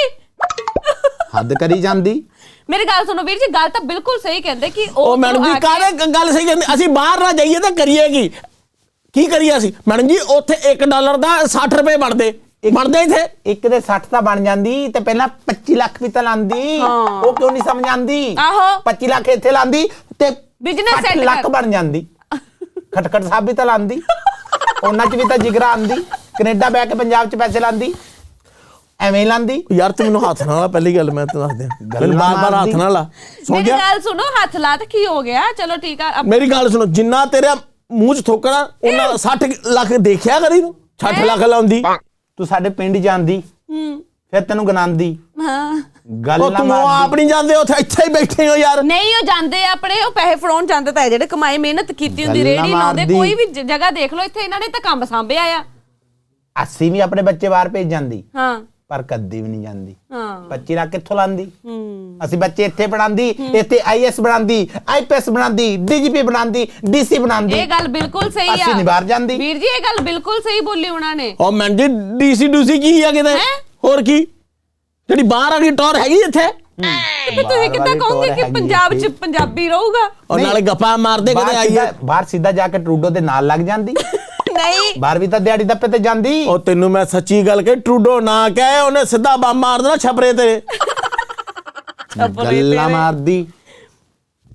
ਹੱਦ ਕਰੀ ਜਾਂਦੀ? ਮੇਰੀ ਗੱਲ ਸੁਣੋ ਵੀਰ ਜੀ ਗੱਲ ਤਾਂ ਬਿਲਕੁਲ ਸਹੀ ਕਹਿੰਦੇ ਕਿ ਉਹ ਮੈਡਮ ਜੀ ਆ ਕਾਹਦੇ ਗੱਲ ਸਹੀ ਕਹਿੰਦੇ? ਅਸੀਂ ਬਾਹਰ ਨਾ ਜਾਈਏ ਤਾਂ ਕਰੀਏ ਕੀ? ਕੀ ਕਰੀਏ ਅਸੀਂ? ਮੈਡਮ ਜੀ ਉੱਥੇ 1 ਡਾਲਰ ਦਾ 60 ਰੁਪਏ ਬਣਦੇ। ਬਣਦੇ ਇੱਥੇ? ਇੱਕ ਦੇ 60 ਤਾਂ ਬਣ ਜਾਂਦੀ ਤੇ ਪਹਿਲਾਂ 25 ਲੱਖ ਵੀ ਤਾਂ ਲਾਂਦੀ। ਹਾਂ। ਉਹ ਕਿਉਂ ਨਹੀਂ ਸਮਝ ਆਂਦੀ ਆਹੋ। 25 ਲੱਖ ਇੱਥੇ ਲਾਂਦੀ ਤੇ 60 set ਲੱਖ। ਬਣ ਜਾਂਦੀ। ਖਟਖਟ ਸਾਹਿਬ ਵੀ ਤਾਂ ਲਾਂਦੀ। ਉਹਨਾਂ 'ਚ ਵੀ ਤਾਂ ਜਿਗਰਾ ਆਂਦੀ। ਕੈਨੇਡਾ ਬੈ ਕੇ ਪੰਜਾਬ 'ਚ ਪੈਸੇ ਲਾਂਦੀ? ਐਵੇਂ ਲਾਂਦੀ? ਯਾਰ ਤੂੰ ਮੈਨੂੰ ਹੱਥ ਨਾਲ ਪਹਿਲੀ ਗੱਲ ਮੈਂ ਤੈਨੂੰ ਦੱਸ ਦਿਆਂ ਮੈਨੂੰ ਬਾਰ-ਬਾਰ ਹੱਥ। ਨਾਲ ਲਾ। ਸੁਣ ਮੇਰੀ ਗਿਆ। ਗੱਲ ਸੁਣੋ ਹੱਥ ਲਾ ਤੇ ਕੀ ਹੋ ਗਿਆ? ਚਲੋ ਠੀਕ ਆ ਮੇਰੀ ਗੱਲ ਸੁਣੋ ਜਿੰਨਾ ਤੇਰੇ ਮੂੰਹ 'ਚ ਥੋਕਣਾ ਉਹਨਾਂ 60 ਲੱਖ ਦੇਖਿਆ ਕਰੀ ਤੂੰ? 60 ਲੱਖ ਲਾਉਂਦੀ। ਤੂੰ ਸਾਡੇ ਪਿੰਡ ਜਾਂਦੀ ਹੂੰ। ਫਿਰ ਤੈਨੂੰ ਗਨਾਂਦੀ। ਹਾਂ। ਗੱਲ ਉਹ ਨਾ ਤੂੰ ਮਾਰਦੀ। ਆਪ ਨਹੀਂ ਜਾਂਦੇ ਉੱਥੇ ਇੱਥੇ ਹੀ ਬੈਠੇ ਹੋ ਯਾਰ। ਨਹੀਂ ਉਹ ਜਾਂਦੇ ਆ ਆਪਣੇ ਉਹ ਪੈਸੇ ਫੜਾਉਣ ਜਾਂਦੇ ਤਾਂ ਹੈ ਜਿਹੜੇ ਕਮਾਈ ਮਿਹਨਤ ਕੀਤੀ ਹੁੰਦੀ ਗੱਲਾਂ ਰੇੜੀ ਲਾਉਂਦੇ ਮਾਰਦੀ। ਕੋਈ ਵੀ ਜ- ਜਗ੍ਹਾ ਦੇਖ ਲਓ ਇੱਥੇ ਇਹਨਾਂ ਨੇ ਤਾਂ ਕੰਮ ਸਾਂਭਿਆ ਆ। ਅਸੀਂ ਵੀ ਆਪਣੇ ਬੱਚੇ ਬਾਹਰ ਭੇਜ ਜਾਂਦੀ। ਹਾਂ। ਪਰ ਕਦੀ ਵੀ ਨਹੀਂ ਜਾਂਦੀ। ਹਾਂ। 25 ਲੱਖ ਕਿੱਥੋਂ ਲਾਂਦੀ? ਹੂੰ। ਅਸੀਂ ਬੱਚੇ ਇੱਥੇ ਪੜਾਉਂਦੀ ਇੱਥੇ ਆਈਐਸ ਬਣਾਉਂਦੀ ਆਈਪੀਐਸ ਬਣਾਉਂਦੀ ਡੀਜੀਪੀ ਬਣਾਉਂਦੀ ਡੀਸੀ ਬਣਾਉਂਦੀ ਇਹ ਗੱਲ ਬਿਲਕੁਲ ਸਹੀ ਆ। ਅਸੀਂ ਨਹੀਂ ਬਾਹਰ ਜਾਂਦੀ। ਵੀਰ ਜੀ ਇਹ ਗੱਲ ਬਿਲਕੁਲ ਸਹੀ ਬੋਲੀ ਉਹਨਾਂ ਨੇ। ਉਹ ਮੈਡਮ ਜੀ ਡੀਸੀ ਡੂਸੀ ਕੀ ਆ ਕਿਤੇ? ਹੋਰ ਕੀ? ਜਿਹੜੀ ਬਾਹਰ ਵਾਲੀ ਟੌਰ ਹੈਗੀ ਇੱਥੇ? ਤੇ ਤੁਸੀਂ ਕਿੱਦਾਂ ਕਹੋਗੇ ਕਿ ਪੰਜਾਬ 'ਚ। ਪੰਜਾਬੀ ਰਹੂਗਾ? ਔਰ। ਨਾਲੇ ਗੱਪਾਂ ਮਾਰਦੇ ਕਦੇ ਆਈਏ? ਬਾਹਰ ਸਿੱਧਾ ਜਾ ਕੇ ਟਰੂਡੋ ਦੇ ਨਾਲ ਲੱਗ ਜਾਂਦੀ। ਨਹੀਂ। ਬਾਹਰ ਵੀ ਤਾਂ ਦਿਹਾੜੀ ਦੱਪੇ ਤੇ ਜਾਂਦੀ। ਉਹ ਤੈਨੂੰ ਮੈਂ ਸੱਚੀ ਗੱਲ ਕਹੀ ਟਰੂਡੋ ਨਾ ਕਹੇ ਉਹਨੇ ਸਿੱਧਾ ਬੰਬ ਮਾਰ ਦੇਣਾ ਛਪਰੇ ਤੇ। ਗੱਲਾਂ ਮਾਰਦੀ।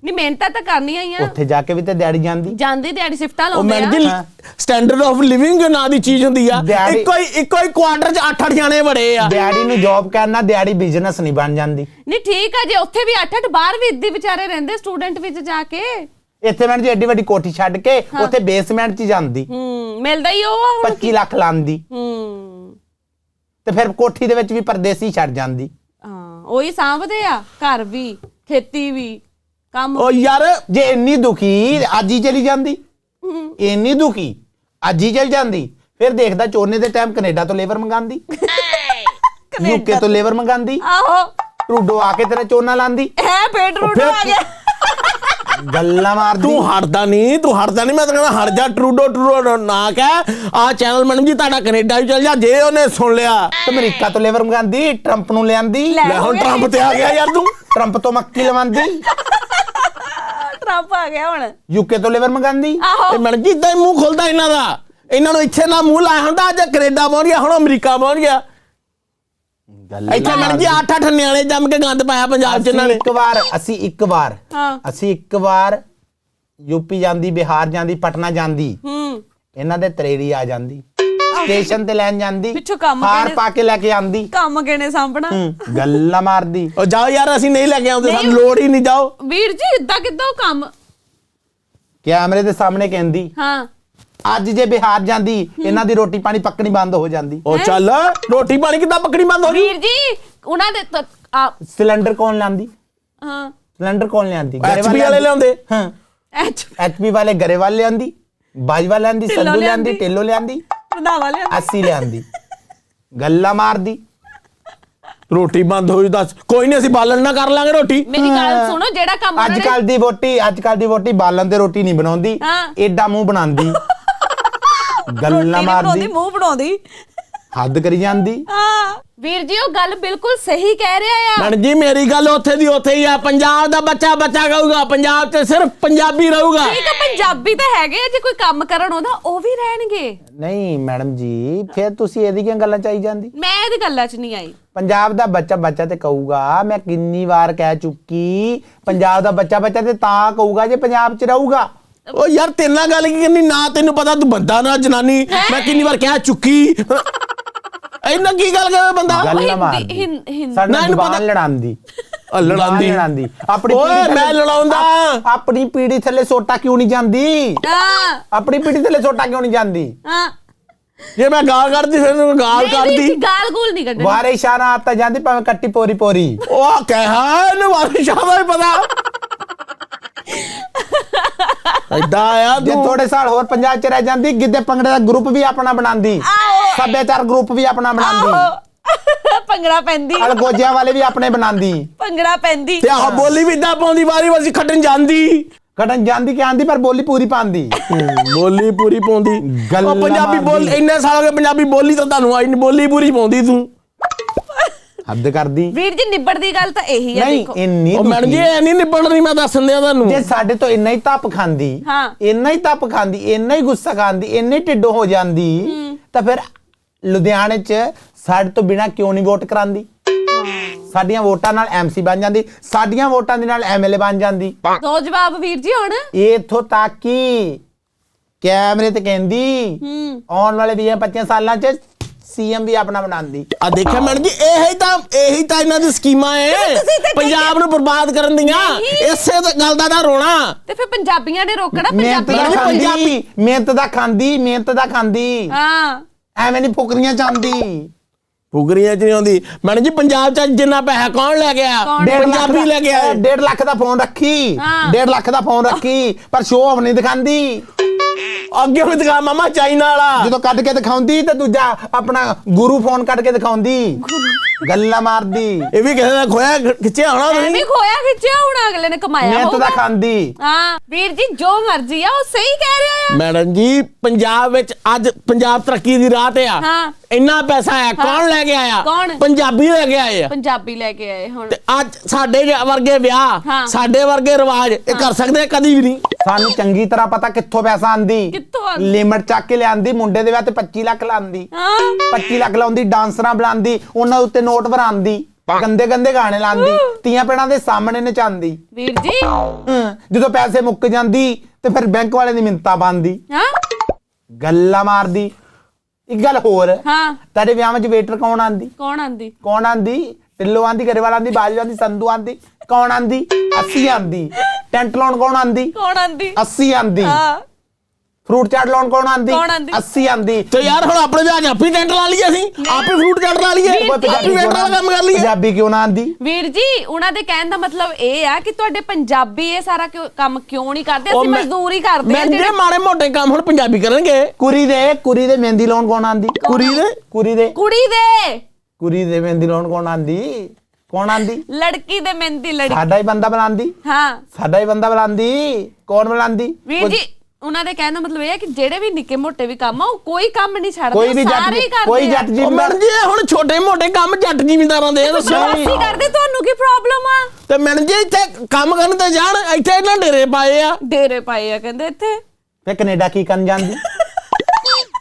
ਨਹੀਂ ਮਿਹਨਤਾਂ ਤਾਂ ਕਰਨੀਆਂ ਹੀ ਆ। ਉੱਥੇ ਜਾ ਕੇ ਵੀ ਤਾਂ ਦਿਹਾੜੀ ਜਾਂਦੀ। ਜਾਂਦੇ ਦਿਹਾੜੀ ਸਿਫਟਾਂ ਉਹ ਲਾਉਂਦੇ ਆ। ਜੀ ਹਾਂ। ਸਟੈਂਡਰਡ ਆਫ ਲਿਵਿੰਗ ਨਾਂ ਦੀ ਚੀਜ਼ ਹੁੰਦੀ ਆ। ਦਿਹਾੜੀ- ਇੱਕੋ ਹੀ ਇੱਕੋ ਹੀ ਕੁਆਟਰ 'ਚ 8-8 ਜਾਣੇ ਬੜੇ ਆ। ਦਿਹਾੜੀ ਨੂੰ ਜੌਬ ਕਰਨਾ ਦਿਹਾੜੀ ਬਿਜ਼ਨਸ ਨਹੀਂ ਬਣ ਜਾਂਦੀ। ਨਹੀਂ ਠੀਕ ਆ ਜੇ ਉੱਥੇ ਵੀ 8-8 ਬਾਹਰ ਵੀ ਇੱਦੀ ਵਿਚਾਰੇ ਰਹਿੰਦੇ ਸਟੂਡੈਂਟ ਵਿੱਚ ਜਾ ਕੇ। ਇੱਥੇ ਮੈਂ ਜੀ ਐਡੀ ਵੱਡੀ ਕੋਠੀ ਛੱਡ ਕੇ ਉੱਥੇ ਬੇਸਮੈਂਟ 'ਚ ਜਾਂਦੀ। ਹੂੰ ਮਿਲਦਾ ਹੀ ਉਹ ਆ ਹੁਣ 25 ਲੱਖ ਲਾਂਦੀ। ਹੂੰ। ਤੇ ਫਿਰ ਕੋਠੀ ਦੇ ਵਿੱਚ ਵੀ ਪਰਦੇਸੀ ਛੱਡ ਜਾਂਦੀ। ਹਾਂ ਉਹੀ ਸਾਂਭਦੇ ਆ ਘਰ ਵੀ ਖੇਤੀ ਵੀ ਕੰਮ ਉਹ ਯਾਰ ਜੇ ਇੰਨੀ ਦੁਖੀ ਅੱਜ ਹੀ ਚਲੀ ਜਾਂਦੀ। ਇੰਨੀ ਦੁਖੀ ਅੱਜ ਹੀ ਚਲ ਜਾਂਦੀ। ਫਿਰ ਦੇਖਦਾ ਚੋਨੇ ਦੇ ਟਾਈਮ ਕੈਨੇਡਾ ਤੋਂ ਲੇਬਰ ਮੰਗਾਂਦੀ। ਯੂਕੇ ਤੋਂ ਲੇਬਰ ਮੰਗਾਂਦੀ। ਆਹੋ। ਟਰੂਡੋ ਆ ਕੇ ਤੇਰਾ ਚੋਨਾ ਲਾਂਦੀ। ਹੈ ਬੈਡਰੂਮ ਆ ਗਿਆ। ਗੱਲਾਂ ਮਾਰਦੀ। ਤੂੰ ਹਟਦਾ ਨਹੀਂ ਤੂੰ ਹਟਦਾ ਨਹੀਂ। ਮੈਂ ਤਾਂ ਕਹਿੰਦਾ ਹਟ ਜਾ ਟਰੂਡੋ ਟਰੂਡੋ ਨਾ ਕਹਿ। ਆ ਚੈਨਲ ਮੈਡਮ ਜੀ ਤੁਹਾਡਾ ਕੈਨੇਡਾ ਵੀ ਚੱਲ ਜਾ ਜੇ ਉਹਨੇ ਸੁਣ ਲਿਆ। ਅਮਰੀਕਾ ਤੋਂ ਲੇਬਰ ਮੰਗਾਂਦੀ ਟਰੰਪ ਨੂੰ ਲਿਆਂਦੀ। ਲੈ ਹੁਣ ਟਰੰਪ ਤੇ ਆ ਗਿਆ ਯਾਰ ਤੂੰ। ਟਰੰਪ ਤੋਂ ਮੱਕੀ ਲਵਾਂਦੀ। ਟਰੰਪ ਆ ਗਿਆ ਹੁਣ। ਯੂਕੇ ਤੋਂ ਲੇਬਰ ਮੰਗਾਂਦੀ। ਆਹੋ। ਮੈਡਮ ਜੀ ਇਦਾਂ ਹੀ ਮੂੰਹ ਖੁੱਲਦਾ ਇਹਨਾਂ ਦਾ। ਇਹਨਾਂ ਨੂੰ ਇੱਥੇ ਨਾ ਮੂੰਹ ਲਾਇਆ ਹੁੰਦਾ ਅੱਜ ਕੈਨੇਡਾ ਪਹੁੰਚ ਗਿਆ ਹੁਣ ਅਮਰੀਕਾ ਪਹੁੰਚ ਗਿਆ। ਇੱਥੇ ਮੈਡਮ ਜੀ 8-8 ਨਿਆਣੇ ਜੰਮ ਕੇ ਗੰਦ ਪਾਇਆ ਪੰਜਾਬ 'ਚ ਇਹਨਾਂ ਅਸੀਂ ਨੇ। ਇੱਕ ਵਾਰ ਅਸੀਂ ਇੱਕ ਵਾਰ ਹਾਂ। ਅਸੀਂ ਇੱਕ ਵਾਰ ਯੂਪੀ ਜਾਂਦੀ ਬਿਹਾਰ ਜਾਂਦੀ ਪਟਨਾ ਜਾਂਦੀ। ਹੂੰ। ਇਹਨਾਂ ਦੇ ਤਰੇੜੀ ਆ ਜਾਂਦੀ। ਸਟੇਸ਼ਨ ਤੇ ਲੈਣ ਜਾਂਦੀ। ਪਿੱਛੋਂ ਕੰਮ ਹਾਰ ਕਿਹੜੇ- ਪਾ ਕੇ ਲੈ ਕੇ ਆਂਦੀ। ਕੰਮ ਕਿਨੇ ਸਾਂਭਣਾ? ਹੂੰ, ਗੱਲਾਂ ਮਾਰਦੀ। ਉਹ ਜਾਓ ਯਾਰ ਅਸੀਂ ਨਹੀਂ ਲੈ ਕੇ ਆਉਂਦੇ ਸਾਨੂੰ। ਲੋੜ ਹੀ ਨਹੀਂ ਜਾਓ। ਵੀਰ ਜੀ ਇਦਾਂ ਕਿੱਦਾਂ ਉਹ ਕੰਮ? ਕੈਮਰੇ ਦੇ ਸਾਹਮਣੇ ਕਹਿੰਦੀ। ਹਾਂ। ਅੱਜ ਜੇ ਬਿਹਾਰ ਜਾਂਦੀ ਇਹਨਾਂ ਦੀ ਰੋਟੀ ਪਾਣੀ ਪੱਕਣੀ ਬੰਦ ਹੋ ਜਾਂਦੀ। ਉਹ ਚੱਲ ਰੋਟੀ ਪਾਣੀ ਕਿੱਦਾਂ ਪੱਕਣੀ ਬੰਦ ਹੋ ਗਈ ਵੀਰ ਜੀ ਉਹਨਾਂ ਦੇ ਤਾਂ- ਆ ਸਿਲੰਡਰ ਕੌਣ ਲਿਆਂਦੀ? ਹਾਂ। ਸਿਲੰਡਰ ਕੌਣ ਲਿਆਂਦੀ? ਐਚਪੀ ਵਾਲੇ ਲਿਆਉਂਦੇ। ਹਾਂ। ਐਚ ਐਚਪੀ ਵਾਲੇ ਗਰੇਵਾਲ ਲਿਆਂਦੀ ਬਾਜਵਾ ਲਿਆਂਦੀ ਢਿੱਲੋਂ ਸੰਧੂ ਲਿਆਂਦੀ ਲਿਆਂਦੀ। ਟੇਲੋ ਲਿਆਂਦੀ ਰੰਧਾਵਾ ਲਿਆ ਅੱਸੀ ਲਿਆਂਦੀ। ਗੱਲਾਂ ਮਾਰਦੀ। ਰੋਟੀ ਬੰਦ ਹੋਈ ਦੱਸ। ਕੋਈ ਨਹੀਂ ਅਸੀਂ ਬਾਲਣ ਨਾ ਕਰ ਲਾਂਗੇ ਰੋਟੀ। ਮੇਰੀ ਗੱਲ ਸੁਣੋ ਜਿਹੜਾ ਕੰਮ ਅੱਜ ਨੇ ਕੱਲ ਦੀ ਵੋਟੀ ਅੱਜ ਕੱਲ ਦੀ ਵੋਟੀ ਬਾਲਣ ਤੇ ਰੋਟੀ ਨਹੀਂ ਬਣਾਉਂਦੀ। ਹਾਂ। ਏਡਾ ਮੂੰਹ ਬਣਾਉਂਦੀ। ਗੱਲਾਂ ਮਾਰਦੀ। ਮੂੰਹ ਬਣਾਉਂਦੀ। ਹੱਦ ਕਰੀ ਜਾਂਦੀ। ਹਾਂ। ਵੀਰ ਜੀ ਉਹ ਗੱਲ ਬਿਲਕੁਲ ਸਹੀ ਕਹਿ ਰਿਹਾ ਆ। ਮੈਡਮ ਜੀ ਮੇਰੀ ਗੱਲ ਉੱਥੇ ਦੀ ਉੱਥੇ ਹੀ ਆ। ਪੰਜਾਬ ਦਾ ਬੱਚਾ ਬੱਚਾ ਕਹੂਗਾ ਪੰਜਾਬ 'ਚ ਸਿਰਫ ਪੰਜਾਬੀ ਰਹੂਗਾ। ਠੀਕ ਆ ਪੰਜਾਬੀ ਤਾਂ ਹੈਗੇ ਆ ਜੇ ਕੋਈ ਕੰਮ ਕਰਨ ਉਹਦਾ ਉਹ ਵੀ ਰਹਿਣਗੇ। ਨਹੀਂ ਮੈਡਮ ਜੀ ਫਿਰ ਤੁਸੀਂ ਇਹਦੀ ਕਿਉਂ ਗੱਲਾਂ ਚਾਈ ਜਾਂਦੀ? ਮੈਂ ਇਹਦੀ ਗੱਲਾਂ 'ਚ ਨਹੀਂ ਆਈ। ਪੰਜਾਬ ਦਾ ਬੱਚਾ ਬੱਚਾ ਤੇ ਕਹੂਗਾ ਮੈਂ ਕਿੰਨੀ ਵਾਰ ਕਹਿ ਚੁੱਕੀ ਪੰਜਾਬ ਦਾ ਬੱਚਾ ਬੱਚਾ ਤੇ ਤਾਂ ਕਹੂਗਾ ਜੇ ਪੰਜਾਬ 'ਚ ਰਹੂਗਾ। ਉਹ ਯਾਰ ਤੇਰੇ ਨਾਲ ਗੱਲ ਕੀ ਕਰਨੀ? ਨਾ ਤੈਨੂੰ ਪਤਾ ਤੂੰ ਬੰਦਾ ਨਾ ਜਨਾਨੀ। ਮੈਂ ਕਿੰਨੀ ਵਾਰ ਕਹਿ ਚੁੱਕੀ। ਇਹਨਾਂ ਕੀ ਗੱਲ ਕਰੇ ਬੰਦਾ? ਗੱਲਾਂ ਹਿੰਦੀ- ਮਾਰਦੀ। ਸਾਡਾ ਨਾ ਜ਼ੁਬਾਨ ਪਤਾ- ਲੜਾਉਂਦੀ ਆ, ਲੜਾਉਂਦੀ। ਲੜਾਉਂਦੀ ਆਪਣੀ ਓਏ, ਮੈਂ ਲੜਾਉਂਦਾ। ਆਪ- ਆਪਣੀ ਪੀੜੀ ਥੱਲੇ ਸੋਟਾ ਕਿਉਂ ਨਹੀਂ ਜਾਂਦੀ? ਹਾਂ। ਆਪਣੀ ਪੀੜੀ ਥੱਲੇ ਸੋਟਾ ਕਿਉਂ ਨਹੀਂ ਜਾਂਦੀ? ਹਾਂ। ਜੇ ਮੈਂ ਗਾਲ ਕੱਢਦੀ ਫਿਰ ਤੂੰ ਗਾਲ ਵੀਰ ਕੱਢਦੀ। ਗਾਲ ਗੂਲ ਨਹੀਂ ਕੱਢਣੀ। ਵਾਰੇ ਇਸ਼ਾਰਾ ਆਤਾ ਜਾਂਦੀ ਭਾਵੇਂ ਕੱਟੀ ਪੋਰੀ ਪੋਰੀ ਉਹ ਕਹਿਆ ਇਹਨੂੰ ਬਾਰਿਸ਼ਾਂ ਦਾ ਵੀ ਪਤਾ। ਐਦਾਂ ਆ ਜੇ ਤੂੰ। ਥੋੜੇ ਸਾਲ ਹੋਰ ਪੰਜਾਬ ਚ ਰਹਿ ਜਾਂਦੀ ਗਿੱਧੇ ਭੰਗੜੇ ਦਾ ਗਰੁੱਪ ਵੀ ਆਪਣਾ ਬਣਾਉਂਦੀ। ਸੱਭਿਆਚਾਰ ਗਰੁੱਪ ਵੀ ਆਪਣਾ ਬਣਾਉਂਦੀ। ਆਹੋ। ਭੰਗੜਾ ਪੈਂਦੀ। ਅਲਗੋਜਿਆਂ ਵਾਲੇ ਵੀ ਆਪਣੇ ਬਣਾਉਂਦੀ। ਭੰਗੜਾ ਪੈਂਦੀ। ਤੇ ਆਹ ਬੋਲੀ ਵੀ ਇਦਾਂ ਪਾਉਂਦੀ ਵਾਰੀ ਵਾਰੀ ਖੱਟਣ ਜਾਂਦੀ। ਕਟਨ ਜਾਂਦੀ ਕਿ ਆਂਦੀ ਪਰ ਬੋਲੀ ਪੂਰੀ ਪਾਉਂਦੀ। ਬੋਲੀ ਪੂਰੀ ਪਾਉਂਦੀ। ਗੱਲਾਂ ਉਹ ਪੰਜਾਬੀ ਬੋਲ ਮਾਰਦੀ। ਇੰਨੇ ਸਾਲ ਹੋ ਗਏ ਪੰਜਾਬੀ ਬੋਲੀ ਤਾਂ ਤੁਹਾਨੂੰ ਆਈ ਨਹੀਂ ਬੋਲੀ ਪੂਰੀ ਪਾਉਂਦੀ ਤੂੰ। ਹੱਦ ਕਰਦੀ। ਵੀਰ ਜੀ ਨਿਬੜਦੀ ਗੱਲ ਤਾਂ ਇਹੀ ਆ ਨਹੀਂ ਦੇਖੋ। ਇੰਨੀ ਉਹ ਮੈਡਮ ਜੀ ਦੁਖੀ। ਇਹ ਨਹੀਂ ਨਿਬੜਨੀ ਮੈਂ ਦੱਸਣ ਦਿਆਂ ਤੁਹਾਨੂੰ। ਜੇ ਸਾਡੇ ਤੋਂ ਇੰਨਾ ਹੀ ਤਪ ਖਾਂਦੀ ਹਾਂ। ਇੰਨਾ ਹੀ ਤਪ ਖਾਂਦੀ ਇੰਨਾ ਹੀ ਗੁੱਸਾ ਖਾਂਦੀ ਇੰਨੇ ਢਿੱਡੋ ਹੋ ਜਾਂਦੀ ਤਾਂ ਫਿਰ ਲੁਧਿਆਣੇ 'ਚ ਸਾਡੇ ਤੋਂ ਬਿਨਾ ਕਿਉਂ ਨਹੀਂ ਵੋਟ ਕਰਾਂਦੀ? ਸਾਡੀਆਂ ਵੋਟਾਂ ਨਾਲ ਐਮਸੀ ਬਣ ਜਾਂਦੀ ਸਾਡੀਆਂ ਵੋਟਾਂ ਦੇ ਨਾਲ ਐਮਐਲਏ ਬਣ ਜਾਂਦੀ। ਦੋ ਜਵਾਬ ਵੀਰ ਜੀ ਹੁਣ। ਇਥੋਂ ਤੱਕ ਕਿ ਕੈਮਰੇ ਤੇ ਕਹਿੰਦੀ ਹੂੰ। ਆਉਣ ਵਾਲੇ 20 25 ਸਾਲਾਂ 'ਚ ਸੀਐਮ ਵੀ ਆਪਣਾ ਬਣਾਉਂਦੀ। ਆ ਦੇਖਿਆ ਮੈਡਮ ਜੀ ਇਹੀ ਤਾਂ ਇਹੀ ਤਾਂ ਇਹਨਾਂ ਦੀ ਸਕੀਮਾਂ ਤੁਸੀਂ ਤਾਂ ਪੰਜਾਬ ਨੂੰ ਬਰਬਾਦ ਕਰਨ ਦੀਆਂ। ਨਹੀਂ। ਇਸੇ ਤਾਂ ਗੱਲ ਦਾ ਤਾਂ ਰੋਣਾ। ਤੇ ਫਿਰ ਪੰਜਾਬੀਆਂ ਨੇ ਰੋਕਣਾ ਮਿਹਨਤ ਦਾ ਪੰਜਾਬੀਆਂ ਨੇ ਖਾਂਦੀ ਮਿਹਨਤ ਦਾ ਖਾਂਦੀ ਮਿਹਨਤ ਦਾ ਖਾਂਦੀ। ਹਾਂ। ਐਵੇਂ ਨਹੀਂ ਫੁਕਰੀਆਂ ਚਾਹੁੰਦੀ ਫੁਗਰੀਆਂ ਚ ਨਹੀਂ ਆਉਂਦੀ। ਮੈਡਮ ਜੀ ਪੰਜਾਬ ਚ ਜਿੰਨਾ ਪੈਸਾ ਕੌਣ ਲੈ ਗਿਆ? ਕੌਣ? ਡੇਢ ਲੱਖ ਪੰਜਾਬੀ ਦਾ- ਲੈ ਗਿਆ। ਡੇਢ ਲੱਖ ਦਾ ਫੋਨ ਰੱਖੀ। ਹਾਂ। ਡੇਢ ਲੱਖ ਦਾ ਫੋਨ ਰੱਖੀ। ਪਰ ਸ਼ੋਅ ਆਫ ਨਹੀਂ ਦਿਖਾਉਂਦੀ ਅੱਗੇ ਵੀ ਦਿਖਾ ਮਾਮਾ ਚਾਈਨਾ ਵਾਲਾ। ਜਦੋਂ ਕੱਢ ਕੇ ਦਿਖਾਉਂਦੀ ਤੇ ਦੂਜਾ ਆਪਣਾ ਗੁਰੂ ਫੋਨ ਕੱਢ ਕੇ ਦਿਖਾਉਂਦੀ। ਗੱਲਾਂ ਮਾਰਦੀ। ਇਹ ਵੀ ਕਿਸੇ ਦਾ ਖੋਇਆ ਖਿੱਚਿਆ ਹੋਣਾ ਐਵੇਂ ਤੁਸੀਂ? ਖੋਇਆ ਖਿੱਚਿਆ ਹੁਣ ਅਗਲੇ ਨੇ ਕਮਾਇਆ ਮਿਹਨਤ ਦਾ ਹੋਊਗਾ। ਖਾਂਦੀ ਹਾਂ ਵੀਰ ਜੀ ਜੋ ਮਰਜ਼ੀ ਆ ਉਹ ਸਹੀ ਕਹਿ ਰਿਹਾ ਆ। ਮੈਡਮ ਜੀ ਪੰਜਾਬ ਵਿੱਚ ਅੱਜ ਪੰਜਾਬ ਤਰੱਕੀ ਦੀ ਰਾਹ ਤੇ ਆ। ਹਾਂ। ਇੰਨਾ ਪੈਸਾ ਆਇਆ ਕੌਣ ਲੈ ਕੇ ਆਇਆ? ਕੌਣ? ਪੰਜਾਬੀ ਲੈ ਕੇ ਆਏ ਆ। ਪੰਜਾਬੀ ਲੈ ਕੇ ਆਏ ਹੁਣ। ਤੇ ਅੱਜ ਸਾਡੇ ਜ- ਵਰਗੇ ਵਿਆਹ। ਸਾਡੇ ਵਰਗੇ ਰਿਵਾਜ ਇਹ ਕਰ ਸਕਦੇ ਕਦੀ ਵੀ ਨਹੀਂ। ਸਾਨੂੰ ਚੰਗੀ ਤਰ੍ਹਾਂ ਪਤਾ ਕਿੱਥੋਂ ਪੈਸਾ ਆਂਦੀ ਕਿੱਥੋਂ ਆਉਂਦੀ? ਲਿਮਟ ਚੱਕ ਕੇ ਲਿਆਂਦੀ ਮੁੰਡੇ ਦੇ ਵਿਆਹ ਤੇ 25 ਲੱਖ ਲਾਂਦੀ ਹਾਂ। 25 ਲੱਖ ਲਾਉਂਦੀ ਡਾਂਸਰਾਂ ਬੁਲਾਉਂਦੀ ਉਹਨਾਂ ਉੱਤੇ ਨੋਟ ਭਰਾਉਂਦੀ ਗੰਦੇ ਗੰਦੇ ਗਾਣੇ ਲਾਉਂਦੀ ਤੀਆਂ ਪੈਣਾ ਦੇ ਸਾਹਮਣੇ ਨਚਾਉਂਦੀ। ਵੀਰ ਜੀ। ਜਦੋਂ ਪੈਸੇ ਮੁੱਕ ਜਾਂਦੀ ਤੇ ਫਿਰ ਬੈਂਕ ਵਾਲੇ ਦੀ ਮਿੰਤਾ ਪਾਉਂਦੀ। ਹਾਂ। ਗੱਲਾਂ ਮਾਰਦੀ। ਇੱਕ ਗੱਲ ਹੋਰ ਹਾਂ। ਤੁਹਾਡੇ ਵਿਆਹਾਂ 'ਚ ਵੇਟਰ ਕੌਣ ਆਂਦੀ ਕੌਣ ਆਂਦੀ ਕੌਣ ਆਂਦੀ ਢਿੱਲੋਂ ਆਂਦੀ ਗਰੇਵਾਲ ਆਂਦੀ ਬਾਜੂ ਆਂਦੀ ਸੰਧੂ ਆਂਦੀ ਕੌਣ ਆਂਦੀ ਅੱਸੀ ਆਂਦੀ ਟੈਂਟ ਲਾਉਣ ਕੌਣ ਆਂਦੀ ਕੌਣ ਆਂਦੀ ਅੱਸੀ ਆਂਦੀ ਹਾਂ। ਫਰੂਟ ਚਾਟ ਲਾਉਣ ਕੌਣ ਆਂਦੀ? ਕੌਣ ਆਂਦੀ? ਅੱਸੀ ਆਂਦੀ। ਤੇ ਯਾਰ ਹੁਣ ਆਪਣੇ ਵਿਆਹ 'ਚ ਆਪੀ ਟੈਂਟ ਲਾ ਲਈਏ ਅਸੀਂ। ਆਪੇ ਫਰੂਟ ਚਾਟ ਲਾ ਲਈਏ। ਵੀਰ ਜੀ। ਆਪੀ ਵਾਲਾ ਕੰਮ ਕਰ ਲਈਏ। ਪੰਜਾਬੀ ਕਿਉਂ ਨਾ ਆਂਦੀ? ਵੀਰ ਜੀ ਉਹਨਾਂ ਦੇ ਕਹਿਣ ਦਾ ਮਤਲਬ ਇਹ ਆ ਕਿ ਤੁਹਾਡੇ ਪੰਜਾਬੀ ਇਹ ਸਾਰਾ ਕਿਉਂ- ਕੰਮ ਕਿਉਂ ਨਹੀਂ ਕਰਦੇ? ਉਹ ਅਸੀਂ ਮੈਂ- ਮਜ਼ਦੂਰੀ ਕਰਦੇ ਆ ਮੈਂ ਜਿਹੜੇ ਮਾੜੇ ਮੋਟੇ ਕੰਮ ਹੁਣ ਪੰਜਾਬੀ ਕਰਨਗੇ। ਕੁੜੀ ਦੇ ਕੁੜੀ ਦੇ ਮਹਿੰਦੀ ਲਾਉਣ ਕੌਣ ਆਂਦੀ? ਕੁੜੀ ਦੇ ਕੁੜੀ ਦੇ। ਕੁੜੀ ਦੇ। ਕੁੜੀ ਦੇ ਮਹਿੰਦੀ ਲਾਉਣ ਕੌਣ ਆਂਦੀ? ਕੌਣ ਆਂਦੀ? ਲੜਕੀ ਦੇ ਮਹਿੰਦੀ ਲੜਕੀ। ਸਾਡਾ ਹੀ ਬੰਦਾ ਬੁਲਾਉਂਦੀ। ਹਾਂ। ਸਾਡਾ ਹੀ ਬੰਦਾ ਬੁਲਾਉਂਦੀ। ਕੌਣ ਬੁਲਾਉਂਦੀ? ਵੀਰ ਜੀ ਉਹਨਾਂ ਦੇ ਕਹਿਣ ਦਾ ਮਤਲਬ ਇਹ ਹੈ ਕਿ ਜਿਹੜੇ ਵੀ ਨਿੱਕੇ ਮੋਟੇ ਵੀ ਕੰਮ ਆ ਉਹ ਕੋਈ ਕੰਮ ਨਹੀਂ ਛੱਡਦੇ ਕੋਈ ਵੀ ਜੱਟ ਸਾਰੇ ਹੀ ਕਰਦੇ ਕੋਈ। ਜੱਟ ਜੀ ਉਹ ਮੈਡਮ ਜੀ ਇਹ ਹੁਣ ਛੋਟੇ ਮੋਟੇ ਕੰਮ ਜੱਟ ਜ਼ਿਮੀਂਦਾਰਾਂ ਦੇ ਆ, ਦੱਸੋ। ਅਸੀਂ ਕਰਦੇ ਤੁਹਾਨੂੰ ਕੀ ਪ੍ਰੋਬਲਮ ਆ? ਤੇ ਮੈਡਮ ਜੀ ਇੱਥੇ ਕੰਮ ਕਰਨ ਤੇ ਜਾਣ ਇੱਥੇ ਇਹਨਾਂ ਡੇਰੇ ਪਾਏ ਆ। ਡੇਰੇ ਪਾਏ ਆ ਕਹਿੰਦੇ ਇੱਥੇ। ਤੇ ਕੈਨੇਡਾ ਕੀ ਕਰਨ ਜਾਂਦੀ?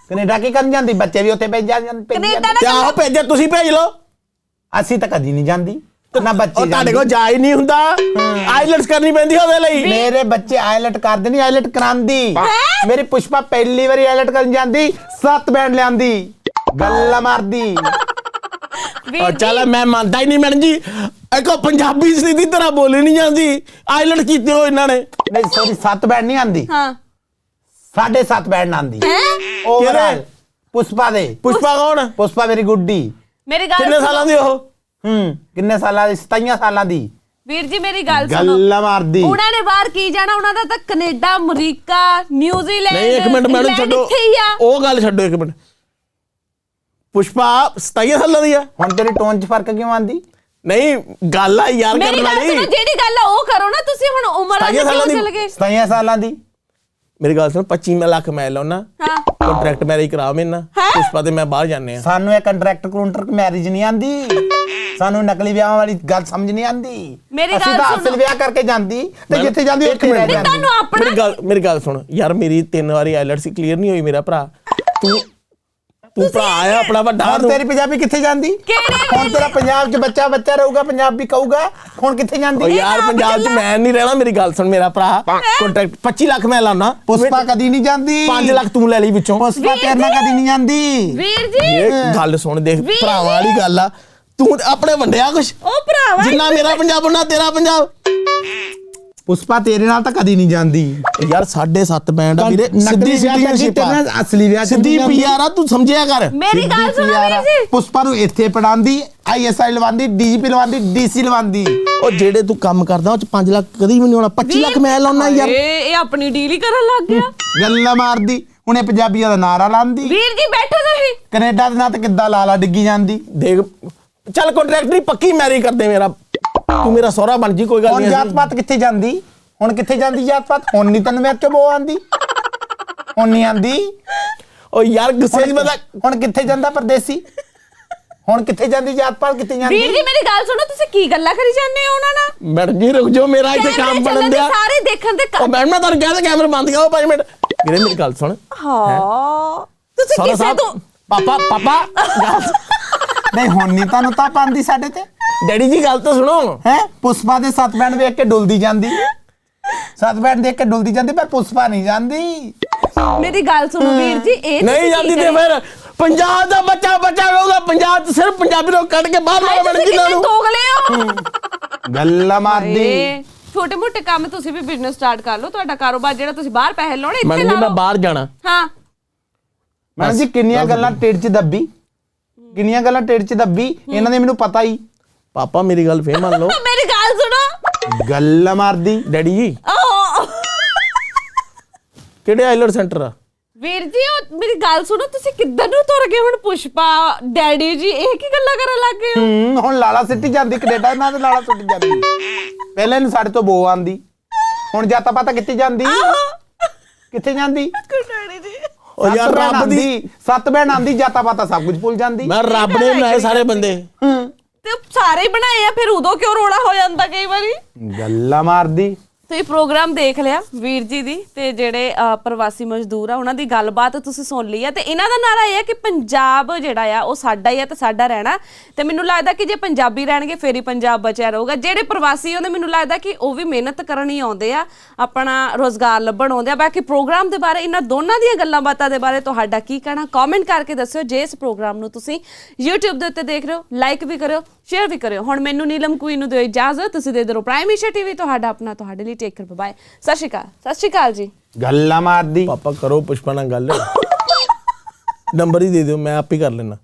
ਕੈਨੇਡਾ ਕੀ ਕਰਨ ਜਾਂਦੀ? ਬੱਚੇ ਵੀ ਉੱਥੇ ਭੇਜ ਜਾਂਦੇ ਕੈਨੇਡਾ। ਤੇ ਆਹੋ ਭੇਜੇ ਤੁਸੀਂ ਭੇਜ ਲਓ। ਅਸੀਂ ਤਾਂ ਕਦੀ ਨਹੀਂ ਜਾਂਦੀ। ਨਾ ਬੱਚੇ ਉਹ ਤੁਹਾਡੇ। ਕੋਲ ਜਾ ਹੀ ਨਹੀਂ ਹੁੰਦਾ। ਆਈਲੈਂਡਸ ਕਰਨੀ ਪੈਂਦੀ ਉਹਦੇ ਲਈ। ਮੇਰੇ ਬੱਚੇ ਆਇਲਟ ਕਰਦੇ ਨਹੀਂ ਆਇਲਟ ਕਰਾਂਦੀ। ਮੇਰੀ ਪੁਸ਼ਪਾ ਪਹਿਲੀ ਵਾਰੀ ਆਇਲਟ ਕਰਨ ਜਾਂਦੀ ਸੱਤ ਬੈਂਡ ਲਿਆਂਦੀ ਗੱਲਾਂ ਮਾਰਦੀ। ਜੀ ਚੱਲ ਮੈਂ ਮੰਨਦਾ ਹੀ ਨਹੀਂ ਮੈਡਮ ਜੀ। ਇੱਕੋ ਪੰਜਾਬੀ ਸਿੱਧੀ ਤਰ੍ਹਾਂ ਬੋਲੀ ਨਹੀਂ ਜਾਂਦੀ। ਆਈਲੈਂਡ ਕੀਤੀ ਹੋ ਇਹਨਾਂ ਨੇ। ਨਹੀਂ ਸੌਰੀ ਸੱਤ ਬੈਂਡ ਨਹੀਂ ਆਂਦੀ। ਹਾਂ। ਸਾਢੇ ਸੱਤ ਬੈਂਡ ਆਂਦੀ। ਹੈ? ਓਵਰਆਲ ਪੁਸ਼ਪਾ ਦੇ। ਪੁਸ਼ਪਾ ਕੌਣ? ਪੁਸ਼ਪਾ ਮੇਰੀ ਗੁੱਡੀ। ਮੇਰੀ ਗੱਲ ਕਿੰਨੇ। ਸਾਲਾਂ ਦੀ ਉਹ? ਹੂੰ ਕਿੰਨੇ ਸਾਲਾਂ ਦੀ? 27 ਸਾਲਾਂ ਦੀ। ਵੀਰ ਜੀ ਮੇਰੀ ਗੱਲ ਸੁਣੋ। ਗੱਲਾਂ ਮਾਰਦੀ। ਉਹਨਾਂ ਨੇ ਬਾਹਰ ਕੀ ਜਾਣਾ? ਉਹਨਾਂ ਦਾ ਤਾਂ ਕੈਨੇਡਾ ਅਮਰੀਕਾ ਨਿਊਜ਼ੀਲੈਂਡ ਨਹੀਂ ਇੱਕ ਮਿੰਟ ਮੈਡਮ ਛੱਡੋ। ਉਹ ਗੱਲ ਛੱਡੋ ਇੱਕ ਮਿੰਟ। ਪੁਸ਼ਪਾ 27 ਸਾਲਾਂ ਦੀ ਆ। ਹੁਣ ਤੇਰੀ ਟੋਨ 'ਚ ਫ਼ਰਕ ਕਿਉਂ ਆਂਦੀ ਨਹੀਂ ਗੱਲ ਆ ਯਾਰ ਮੇਰੀ ਕਰਨ ਗੱਲ ਸੁਣੋ ਵਾਲੀ ਜਿਹੜੀ ਗੱਲ ਆ ਉਹ ਕਰੋ ਨਾ ਤੁਸੀਂ। ਹੁਣ ਉਮਰ ਆ ਸਤਾਈਆਂ ਕਿਉਂ ਚਲ ਗਏ? 27 ਸਾਲਾਂ ਦੀ। ਮੇਰੀ ਗੱਲ ਸੁਣ 25 ਲੱਖ ਮੈਂ ਲਾਉਣਾ ਹਾਂ। ਕੰਟਰੈਕਟ ਮੈਰਿਜ ਕਰਾ ਮੈਨਾਂ? ਪੁਸ਼ਪਾ ਤੇ ਮੈਂ ਬਾਹਰ ਜਾਂਦੇ ਆ ਸਾਨੂੰ ਇਹ ਕੰਟਰੈਕਟ ਕਾਉਂਟਰ ਮੈਰਿਜ ਨਹੀਂ ਆਂਦੀ ਸਾਨੂੰ ਨਕਲੀ ਵਿਆਹਾਂ ਵਾਲੀ ਗੱਲ ਸਮਝ ਨਹੀਂ ਆਂਦੀ ਮੇਰੀ ਅਸੀਂ ਗੱਲ ਤਾਂ ਸੁਣੋ। ਅਸਲ ਵਿਆਹ ਕਰਕੇ ਜਾਂਦੀ ਤੇ ਜਿੱਥੇ ਜਾਂਦੀ ਇੱਕ ਉੱਥੇ ਰਹਿ। ਜਾਂਦੀ ਤੁਹਾਨੂੰ ਆਪਣਾ ਮੇਰੀ ਗੱਲ ਮੇਰੀ ਗੱਲ ਸੁਣ। ਯਾਰ ਮੇਰੀ ਤਿੰਨ ਵਾਰੀ ਆਈਲੈਟਸ ਕਲੀਅਰ ਨਹੀਂ ਹੋਈ ਮੇਰਾ ਭਰਾ। ਤੂੰ ਤੂੰ ਭਰਾ ਆ ਆਪਣਾ ਵੱਡਾ ਹੁਣ ਤੇਰੀ ਪੰਜਾਬੀ ਕਿੱਥੇ ਜਾਂਦੀ? ਕਿਹੜੇ ਹੁਣ ਤੇਰਾ ਪੰਜਾਬ 'ਚ ਬੱਚਾ ਬੱਚਾ ਰਹੂਗਾ ਪੰਜਾਬੀ ਕਹੂਗਾ ਹੁਣ ਕਿੱਥੇ ਓ ਜਾਂਦੀ ਯਾਰ ਆਪ ਪੰਜਾਬ 'ਚ। ਮੈਂ ਨਹੀਂ ਰਹਿਣਾ ਮੇਰੀ ਗੱਲ ਸੁਣ ਮੇਰਾ ਭਰਾ। ਕੰਟਰੈਕਟ 25 ਲੱਖ ਮੈਂ ਲਾਉਣਾ। ਪੁਸ਼ਪਾ ਕਦੀ ਨਹੀਂ ਜਾਂਦੀ। 5 ਲੱਖ ਤੂੰ ਲੈ ਲਈ ਵਿੱਚੋਂ। ਪੁਸ਼ਪਾ ਤੇਰੇ ਨਾਲ। ਕਦੀ ਨਹੀਂ ਜਾਂਦੀ। ਵੀਰ ਜੀ! ਇਹ ਗੱਲ ਸੁਣ ਦੇਖ ਭਰਾਵਾਂ ਵਾਲੀ ਗੱਲ ਆ। ਤੂੰ ਤੇ ਆਪਣੇ ਵੰਡਿਆ ਕੁਛ? ਉਹ ਭਰਾਵਾ ਜਿੰਨਾ ਮੇਰਾ ਪੰਜਾਬ ਉਹਨਾਂ ਤੇਰਾ ਪੰਜਾਬ। ਪੁਸ਼ਪਾ ਤੇਰੇ ਨਾਲ ਤਾਂ ਕਦੀ ਨਹੀਂ ਜਾਂਦੀ। ਯਾਰ 7.5 ਬੈਂਡ ਆ ਵੀਰੇ ਸਿੱਧੀ ਤੇਰੇ ਨਾਲ ਅਸਲੀ ਵਿਆਹ ਸਿੱਧੀ। ਪੀਆਰ ਆ ਤੂੰ ਸਮਝਿਆ ਕਰ। ਮੇਰੀ ਗੱਲ ਸੁਣੋ ਵੀਰ ਜੀ। ਪੁਸ਼ਪਾ ਨੂੰ ਇੱਥੇ ਪੜਾਉਂਦੀ ਆਈਐਸਆਈ ਲਵਾਉਂਦੀ ਡੀਜੀਪੀ ਲਵਾਉਂਦੀ ਡੀਸੀ ਲਵਾਉਂਦੀ। ਉਹ ਜਿਹੜੇ ਤੂੰ ਕੰਮ ਕਰਦਾ ਉਹ ਚ 5 ਲੱਖ ਕਦੀ ਵੀ ਨਹੀਂ ਹੋਣਾ 25 ਲੱਖ ਮੈਂ ਲਾਉਣਾ ਯਾਰ। ਇਹ ਇਹ ਆਪਣੀ ਡੀਲ ਹੀ ਕਰਨ ਲੱਗ ਗਿਆ। ਗੱਲਾਂ ਮਾਰਦੀ ਹੁਣੇ ਪੰਜਾਬੀਆਂ ਦਾ ਨਾਰਾ ਲਾਉਂਦੀ। ਵੀਰ ਜੀ ਬੈਠੋ ਤੁਸੀਂ। ਕੈਨੇਡਾ ਦੇ ਨਾਂ ਤੇ ਕਿੱਦਾਂ ਲਾਲਾ ਡਿੱਗੀ ਜਾਂਦੀ। ਦੇਖ ਚੱਲ ਕੰਟਰੈਕਟਰੀ ਪੱਕੀ ਮੈਰੀ ਕਰਦੇ ਮੇਰਾ। ਤੂੰ ਮੇਰਾ ਸਹੁਰਾ ਬਣ ਜੀ ਕੋਈ ਗੱਲ ਹੁਣ ਨਹੀਂ ਜਾਤ ਪਾਤ ਕਿੱਥੇ ਜਾਂਦੀ? ਹੁਣ ਕਿੱਥੇ ਜਾਂਦੀ ਜਾਤ ਪਾਤ ਹੁਣ ਨਹੀਂ ਤੈਨੂੰ ਮੇਰੇ ਚੋਂ ਬੋ ਆਂਦੀ ਹੁਣ ਨਹੀਂ ਆਂਦੀ ਉਹ ਯਾਰ ਗੁੱਸੇ ਚ ਬੰਦਾ ਹੁਣ ਕਿੱਥੇ ਜਾਂਦਾ ਪਰਦੇਸੀ? ਹੁਣ ਕਿੱਥੇ ਜਾਂਦੀ ਜਾਤ ਪਾਤ ਕਿੱਥੇ ਜਾਂਦੀ? ਵੀਰ ਜੀ ਮੇਰੀ ਗੱਲ ਸੁਣੋ ਤੁਸੀਂ ਕੀ ਗੱਲਾਂ ਕਰੀ ਜਾਂਦੇ ਹੋ ਉਹਨਾਂ ਨਾਲ? ਮੈਡਮ ਜੀ ਰੁਕ ਜਾਓ ਮੇਰਾ ਇੱਥੇ ਕੈਮਰੇ ਕੰਮ ਚੱਲਣ ਬਣਨ ਦੇ ਦਿਆ ਸਾਰੇ ਦੇਖਣ ਦੇ ਉਹ ਮੈਡਮ ਮੈਂ ਤੁਹਾਨੂੰ ਕਹਿੰਦਾ ਕੈਮਰਾ ਬੰਦ ਕਰੋ 5 ਮਿੰਟ। ਵੀਰੇ ਮੇਰੀ ਗੱਲ ਸੁਣ। ਹਾਂ। ਤੁਸੀਂ ਸਹੁਰਾ ਕਿਸੇ ਸਾਹਿਬ ਤੋਂ ਪਾਪਾ ਪਾਪਾ। ਨਹੀਂ ਹੁਣ ਨਹੀਂ ਤੁਹਾਨੂੰ ਤਾਂ ਪਾਉਂਦੀ ਸਾਡੇ ਤੇ? ਡੈਡੀ ਜੀ ਗੱਲ ਤਾਂ ਸੁਣੋ। ਹੈ? ਪੁਸ਼ਪਾ ਦੇ ਸੱਤ ਬੈਂਡ ਵੇਖ ਕੇ ਡੁੱਲਦੀ ਜਾਂਦੀ। ਸੱਤ ਬੈਂਡ ਦੇਖ ਕੇ ਡੁੱਲਦੀ ਜਾਂਦੀ ਪਰ ਪੁਸ਼ਪਾ ਨਹੀਂ ਜਾਂਦੀ। ਮੇਰੀ ਗੱਲ ਸੁਣੋ ਵੀਰ ਜੀ ਇਹ ਨਹੀਂ ਜਾਂਦੀ ਤੇ ਕਰੀ- ਫਿਰ ਪੰਜਾਬ ਦਾ ਬੱਚਾ ਬੱਚਾ ਕਹੂਗਾ ਪੰਜਾਬ 'ਚ ਸਿਰਫ ਪੰਜਾਬੀ ਲੋਕ ਕੱਢ ਕੇ ਬਾਹਰ ਹਾਏ, ਮਾਰ ਤੁਸੀਂ ਕਿੰਨੇ ਨੂੰ ਹੋ? ਗੱਲਾਂ ਮਾਰਦੀ। ਛੋਟੇ ਮੋਟੇ ਕੰਮ ਤੁਸੀਂ ਵੀ ਬਿਜ਼ਨਸ ਸਟਾਰਟ ਕਰ ਲਓ ਤੁਹਾਡਾ ਕਾਰੋਬਾਰ ਜਿਹੜਾ ਤੁਸੀਂ ਬਾਹਰ ਪੈਸੇ ਲਾਉਣੇ ਇੱਥੇ ਮੈਡਮ ਜੀ ਲਾ ਮੈਂ ਲਓ। ਬਾਹਰ ਜਾਣਾ। ਹਾਂ। ਮੈਡਮ ਜੀ ਕਿੰਨੀਆਂ ਗੱਲਾਂ ਟੇੜ ਚ ਦੱਬੀ। ਕਿੰਨੀਆਂ ਗੱਲਾਂ ਟੇੜ ਚ ਦੱਬੀ ਇਹਨਾਂ ਦੇ ਮੈਨੂੰ ਪਤਾ ਹੀ। ਪਾਪਾ ਮੇਰੀ ਗੱਲ ਫੇਰ ਮੰਨ ਲਓ। ਮੇਰੀ ਗੱਲ ਸੁਣੋ। ਗੱਲਾਂ ਮਾਰਦੀ ਡੈਡੀ ਜੀ। ਕਿਹੜੇ ਆਈਲਰ ਸੈਂਟਰ ਆ? ਵੀਰ ਜੀ ਉਹ ਮੇਰੀ ਗੱਲ ਸੁਣੋ ਤੁਸੀਂ ਕਿੱਧਰ ਨੂੰ ਤੁਰ ਗਏ ਹੁਣ ਪੁਸ਼ਪਾ? ਡੈਡੀ ਜੀ ਇਹ ਕੀ ਗੱਲਾਂ ਕਰਨ ਲੱਗ ਗਏ ਹੋ? ਹੂੰ ਹੁਣ ਲਾਲਾ ਸਿੱਟੀ ਜਾਂਦੀ ਕੈਨੇਡਾ ਨਾਲ ਤੇ ਲਾਲਾ ਸੁੱਟੀ ਜਾਂਦੀ। ਪਹਿਲੇ ਨੂੰ ਸਾਡੇ ਤੋਂ ਬੋ ਆਂਦੀ ਹੁਣ ਜਾਤਾ ਪਤਾ ਕਿੱਥੇ ਜਾਂਦੀ? ਕਿੱਥੇ ਜਾਂਦੀ? ਡੈਡੀ ਜੀ। ਉਹ ਯਾਰ ਸੱਤ ਭੈਣ ਰੱਬ ਦੀ ਆਂਦੀ, ਸੱਤ ਬਹਿਣ ਆਂਦੀ ਜਾਤਾ ਪਤਾ ਸਭ ਕੁਝ ਭੁੱਲ ਜਾਂਦੀ। ਮੈਂ ਰੱਬ ਨੇ ਬਣਾਏ ਸਾਰੇ ਬੰਦੇ। ਹੂੰ। ਤੇ ਸਾਰੇ ਹੀ ਬਣਾਏ ਆ, ਫਿਰ ਉਦੋਂ ਕਿਉਂ ਰੋਲਾ ਹੋ ਜਾਂਦਾ ਕਈ ਵਾਰੀ? ਗੱਲਾਂ ਮਾਰਦੀ। ਤੁਸੀਂ ਪ੍ਰੋਗਰਾਮ ਦੇਖ ਲਿਆ ਵੀਰ ਜੀ ਦੀ ਤੇ ਜਿਹੜੇ ਅਹ, ਪ੍ਰਵਾਸੀ ਮਜ਼ਦੂਰ ਆ ਉਹਨਾਂ ਦੀ ਗੱਲਬਾਤ ਤੁਸੀਂ ਸੁਣ ਲਈ ਆ। ਤੇ ਇਹਨਾਂ ਦਾ ਨਾਰਾ ਇਹ ਹੈ ਕਿ ਪੰਜਾਬ ਜਿਹੜਾ ਆ ਉਹ ਸਾਡਾ ਹੀ ਆ ਤੇ ਸਾਡਾ ਰਹਿਣਾ। ਤੇ ਮੈਨੂੰ ਲੱਗਦਾ ਕਿ ਜੇ ਪੰਜਾਬੀ ਰਹਿਣਗੇ ਫੇਰ ਹੀ ਪੰਜਾਬ ਬਚਿਆ ਰਹੂਗਾ। ਜਿਹੜੇ ਪ੍ਰਵਾਸੀ ਉਹਨੇ ਮੈਨੂੰ ਲੱਗਦਾ ਕਿ ਉਹ ਵੀ ਮਿਹਨਤ ਕਰਨ ਹੀ ਆਉਂਦੇ ਆ ਆਪਣਾ ਰੋਜ਼ਗਾਰ ਲੱਭਣ ਆਉਂਦੇ ਆ। ਬਾਕੀ ਪ੍ਰੋਗਰਾਮ ਦੇ ਬਾਰੇ ਇਹਨਾਂ ਦੋਨਾਂ ਦੀਆਂ ਗੱਲਾਂ ਬਾਤਾਂ ਦੇ ਬਾਰੇ ਤੁਹਾਡਾ ਕੀ ਕਹਿਣਾ? ਕਮੈਂਟ ਕਰਕੇ ਦੱਸਿਓ ਜੇ ਇਸ ਪ੍ਰੋਗਰਾਮ ਨੂੰ ਤੁਸੀਂ YouTube ਦੇ ਉੱਤੇ ਦੇਖ ਰਹੇ ਹੋ ਲਾਈਕ ਵੀ ਕਰਿਓ ਸ਼ੇਅਰ ਵੀ ਕਰਿਓ। ਹੁਣ ਮੈਨੂੰ ਨੀਲਮ ਕੁਈ ਨੂੰ ਦਿਓ ਇਜਾਜ਼ਤ ਤੁਸੀਂ ਦੇ ਦਿਓ ਪ੍ਰਾਈਮ ਏਸ਼ੀਆ ਟੀਵੀ ਤੁਹਾਡਾ ਆਪਣਾ ਤੁਹਾਡੇ ਲਈ ਟੇਕ ਕਰ ਬਾਏ ਸਤਿ ਸ਼੍ਰੀ ਅਕਾਲ। ਸਤਿ ਸ਼੍ਰੀ ਅਕਾਲ ਜੀ। ਗੱਲਾਂ ਮਾਰਦੀ। ਪਾਪਾ ਕਰੋ ਪੁਸ਼ਪਾ ਨਾਲ ਗੱਲ। ਨੰਬਰ ਹੀ ਦੇ ਦਿਓ ਮੈਂ ਆਪ ਹੀ ਕਰ ਲੈਣਾ